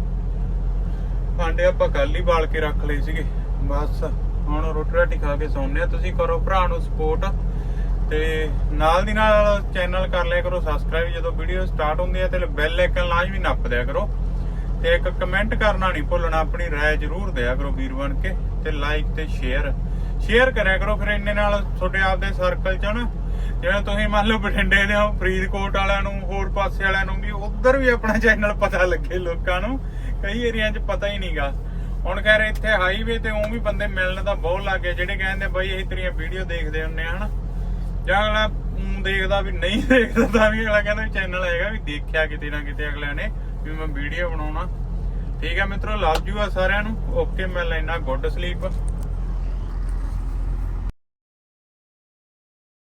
[SPEAKER 1] ਭਾਂਡੇ ਆਪਾਂ ਕੱਲ ਹੀ ਬਾਲ ਕੇ ਰੱਖ ਲਏ ਸੀਗੇ। ਬਸ, ਹੁਣ ਰੋਟੀ ਰਾਟੀ ਖਾ ਕੇ ਸੌਂਦੇ ਆ। ਤੁਸੀਂ ਕਰੋ ਭਰਾ ਨੂੰ ਸਪੋਰਟ ਤੇ ਨਾਲ ਦੀ ਨਾਲ ਚੈਨਲ ਕਰ ਲਿਆ ਕਰੋ ਸਬਸਕ੍ਰਾਈਬ ਜਦੋਂ ਵੀਡੀਓ ਸਟਾਰਟ ਹੁੰਦੀ ਹੈ ਤੇ ਬੈਲ ਆਈਕਨ ਲਾਜ਼ਮੀ ਨੱਪ ਦਿਆ ਕਰੋ। ਤੇ ਇੱਕ ਕਮੈਂਟ ਕਰਨਾ ਨਹੀਂ ਭੁੱਲਣਾ, ਆਪਣੀ ਰਾਏ ਜ਼ਰੂਰ ਦਿਆ ਕਰੋ ਵੀਰ ਬਣ ਕੇ ਤੇ ਲਾਈਕ ਤੇ ਸ਼ੇਅਰ ਸ਼ੇਅਰ ਕਰਿਆ ਕਰੋ, ਫਿਰ ਇੰਨੇ ਨਾਲ ਤੁਹਾਡੇ ਆਪਦੇ ਸਰਕਲ ਚ ਨਾ ਜਿਵੇਂ ਤੁਸੀਂ ਮੰਨ ਲਓ ਬਠਿੰਡੇ ਦੇ ਹੋ, ਫਰੀਦਕੋਟ ਵਾਲਿਆਂ ਨੂੰ, ਹੋਰ ਪਾਸੇ ਵਾਲਿਆਂ ਨੂੰ ਵੀ, ਉਧਰ ਵੀ ਆਪਣਾ ਚੈਨਲ ਪਤਾ ਲੱਗੇ ਲੋਕਾਂ ਨੂੰ। ਕਈ ਏਰੀਆ 'ਚ ਪਤਾ ਹੀ ਨਹੀਂਗਾ। ਹੁਣ ਕਹਿ ਇੱਥੇ ਹਾਈਵੇ ਤੇ ਉਹ ਵੀ ਬੰਦੇ ਮਿਲਣ ਤਾਂ ਬਹੁਤ ਲੱਗ ਗਏ ਜਿਹੜੇ ਕਹਿੰਦੇ ਬਈ ਅਸੀਂ ਤੇਰੀਆਂ ਵੀਡੀਓ ਦੇਖਦੇ ਹੁੰਨੇ ਆ, ਹਨਾ। ਜਾਂ ਅਗਲਾ ਦੇਖਦਾ ਵੀ ਨਹੀਂ ਦੇਖਦਾ, ਤਾਂ ਵੀ ਅਗਲਾ ਕਹਿੰਦਾ ਚੈਨਲ ਹੈਗਾ ਵੀ ਦੇਖਿਆ ਕਿਤੇ ਨਾ ਕਿਤੇ ਅਗਲਿਆਂ ਨੇ ਵੀ ਮੈਂ ਵੀਡੀਓ ਬਣਾਉਣਾ। ਠੀਕ ਹੈ ਮਿੱਤਰੋ ਲਵ ਯੂ ਆ ਸਾਰਿਆਂ ਨੂੰ। ਓਕੇ ਮੈਂ ਲੈਣਾ ਗੁੱਡ ਸਲੀਪ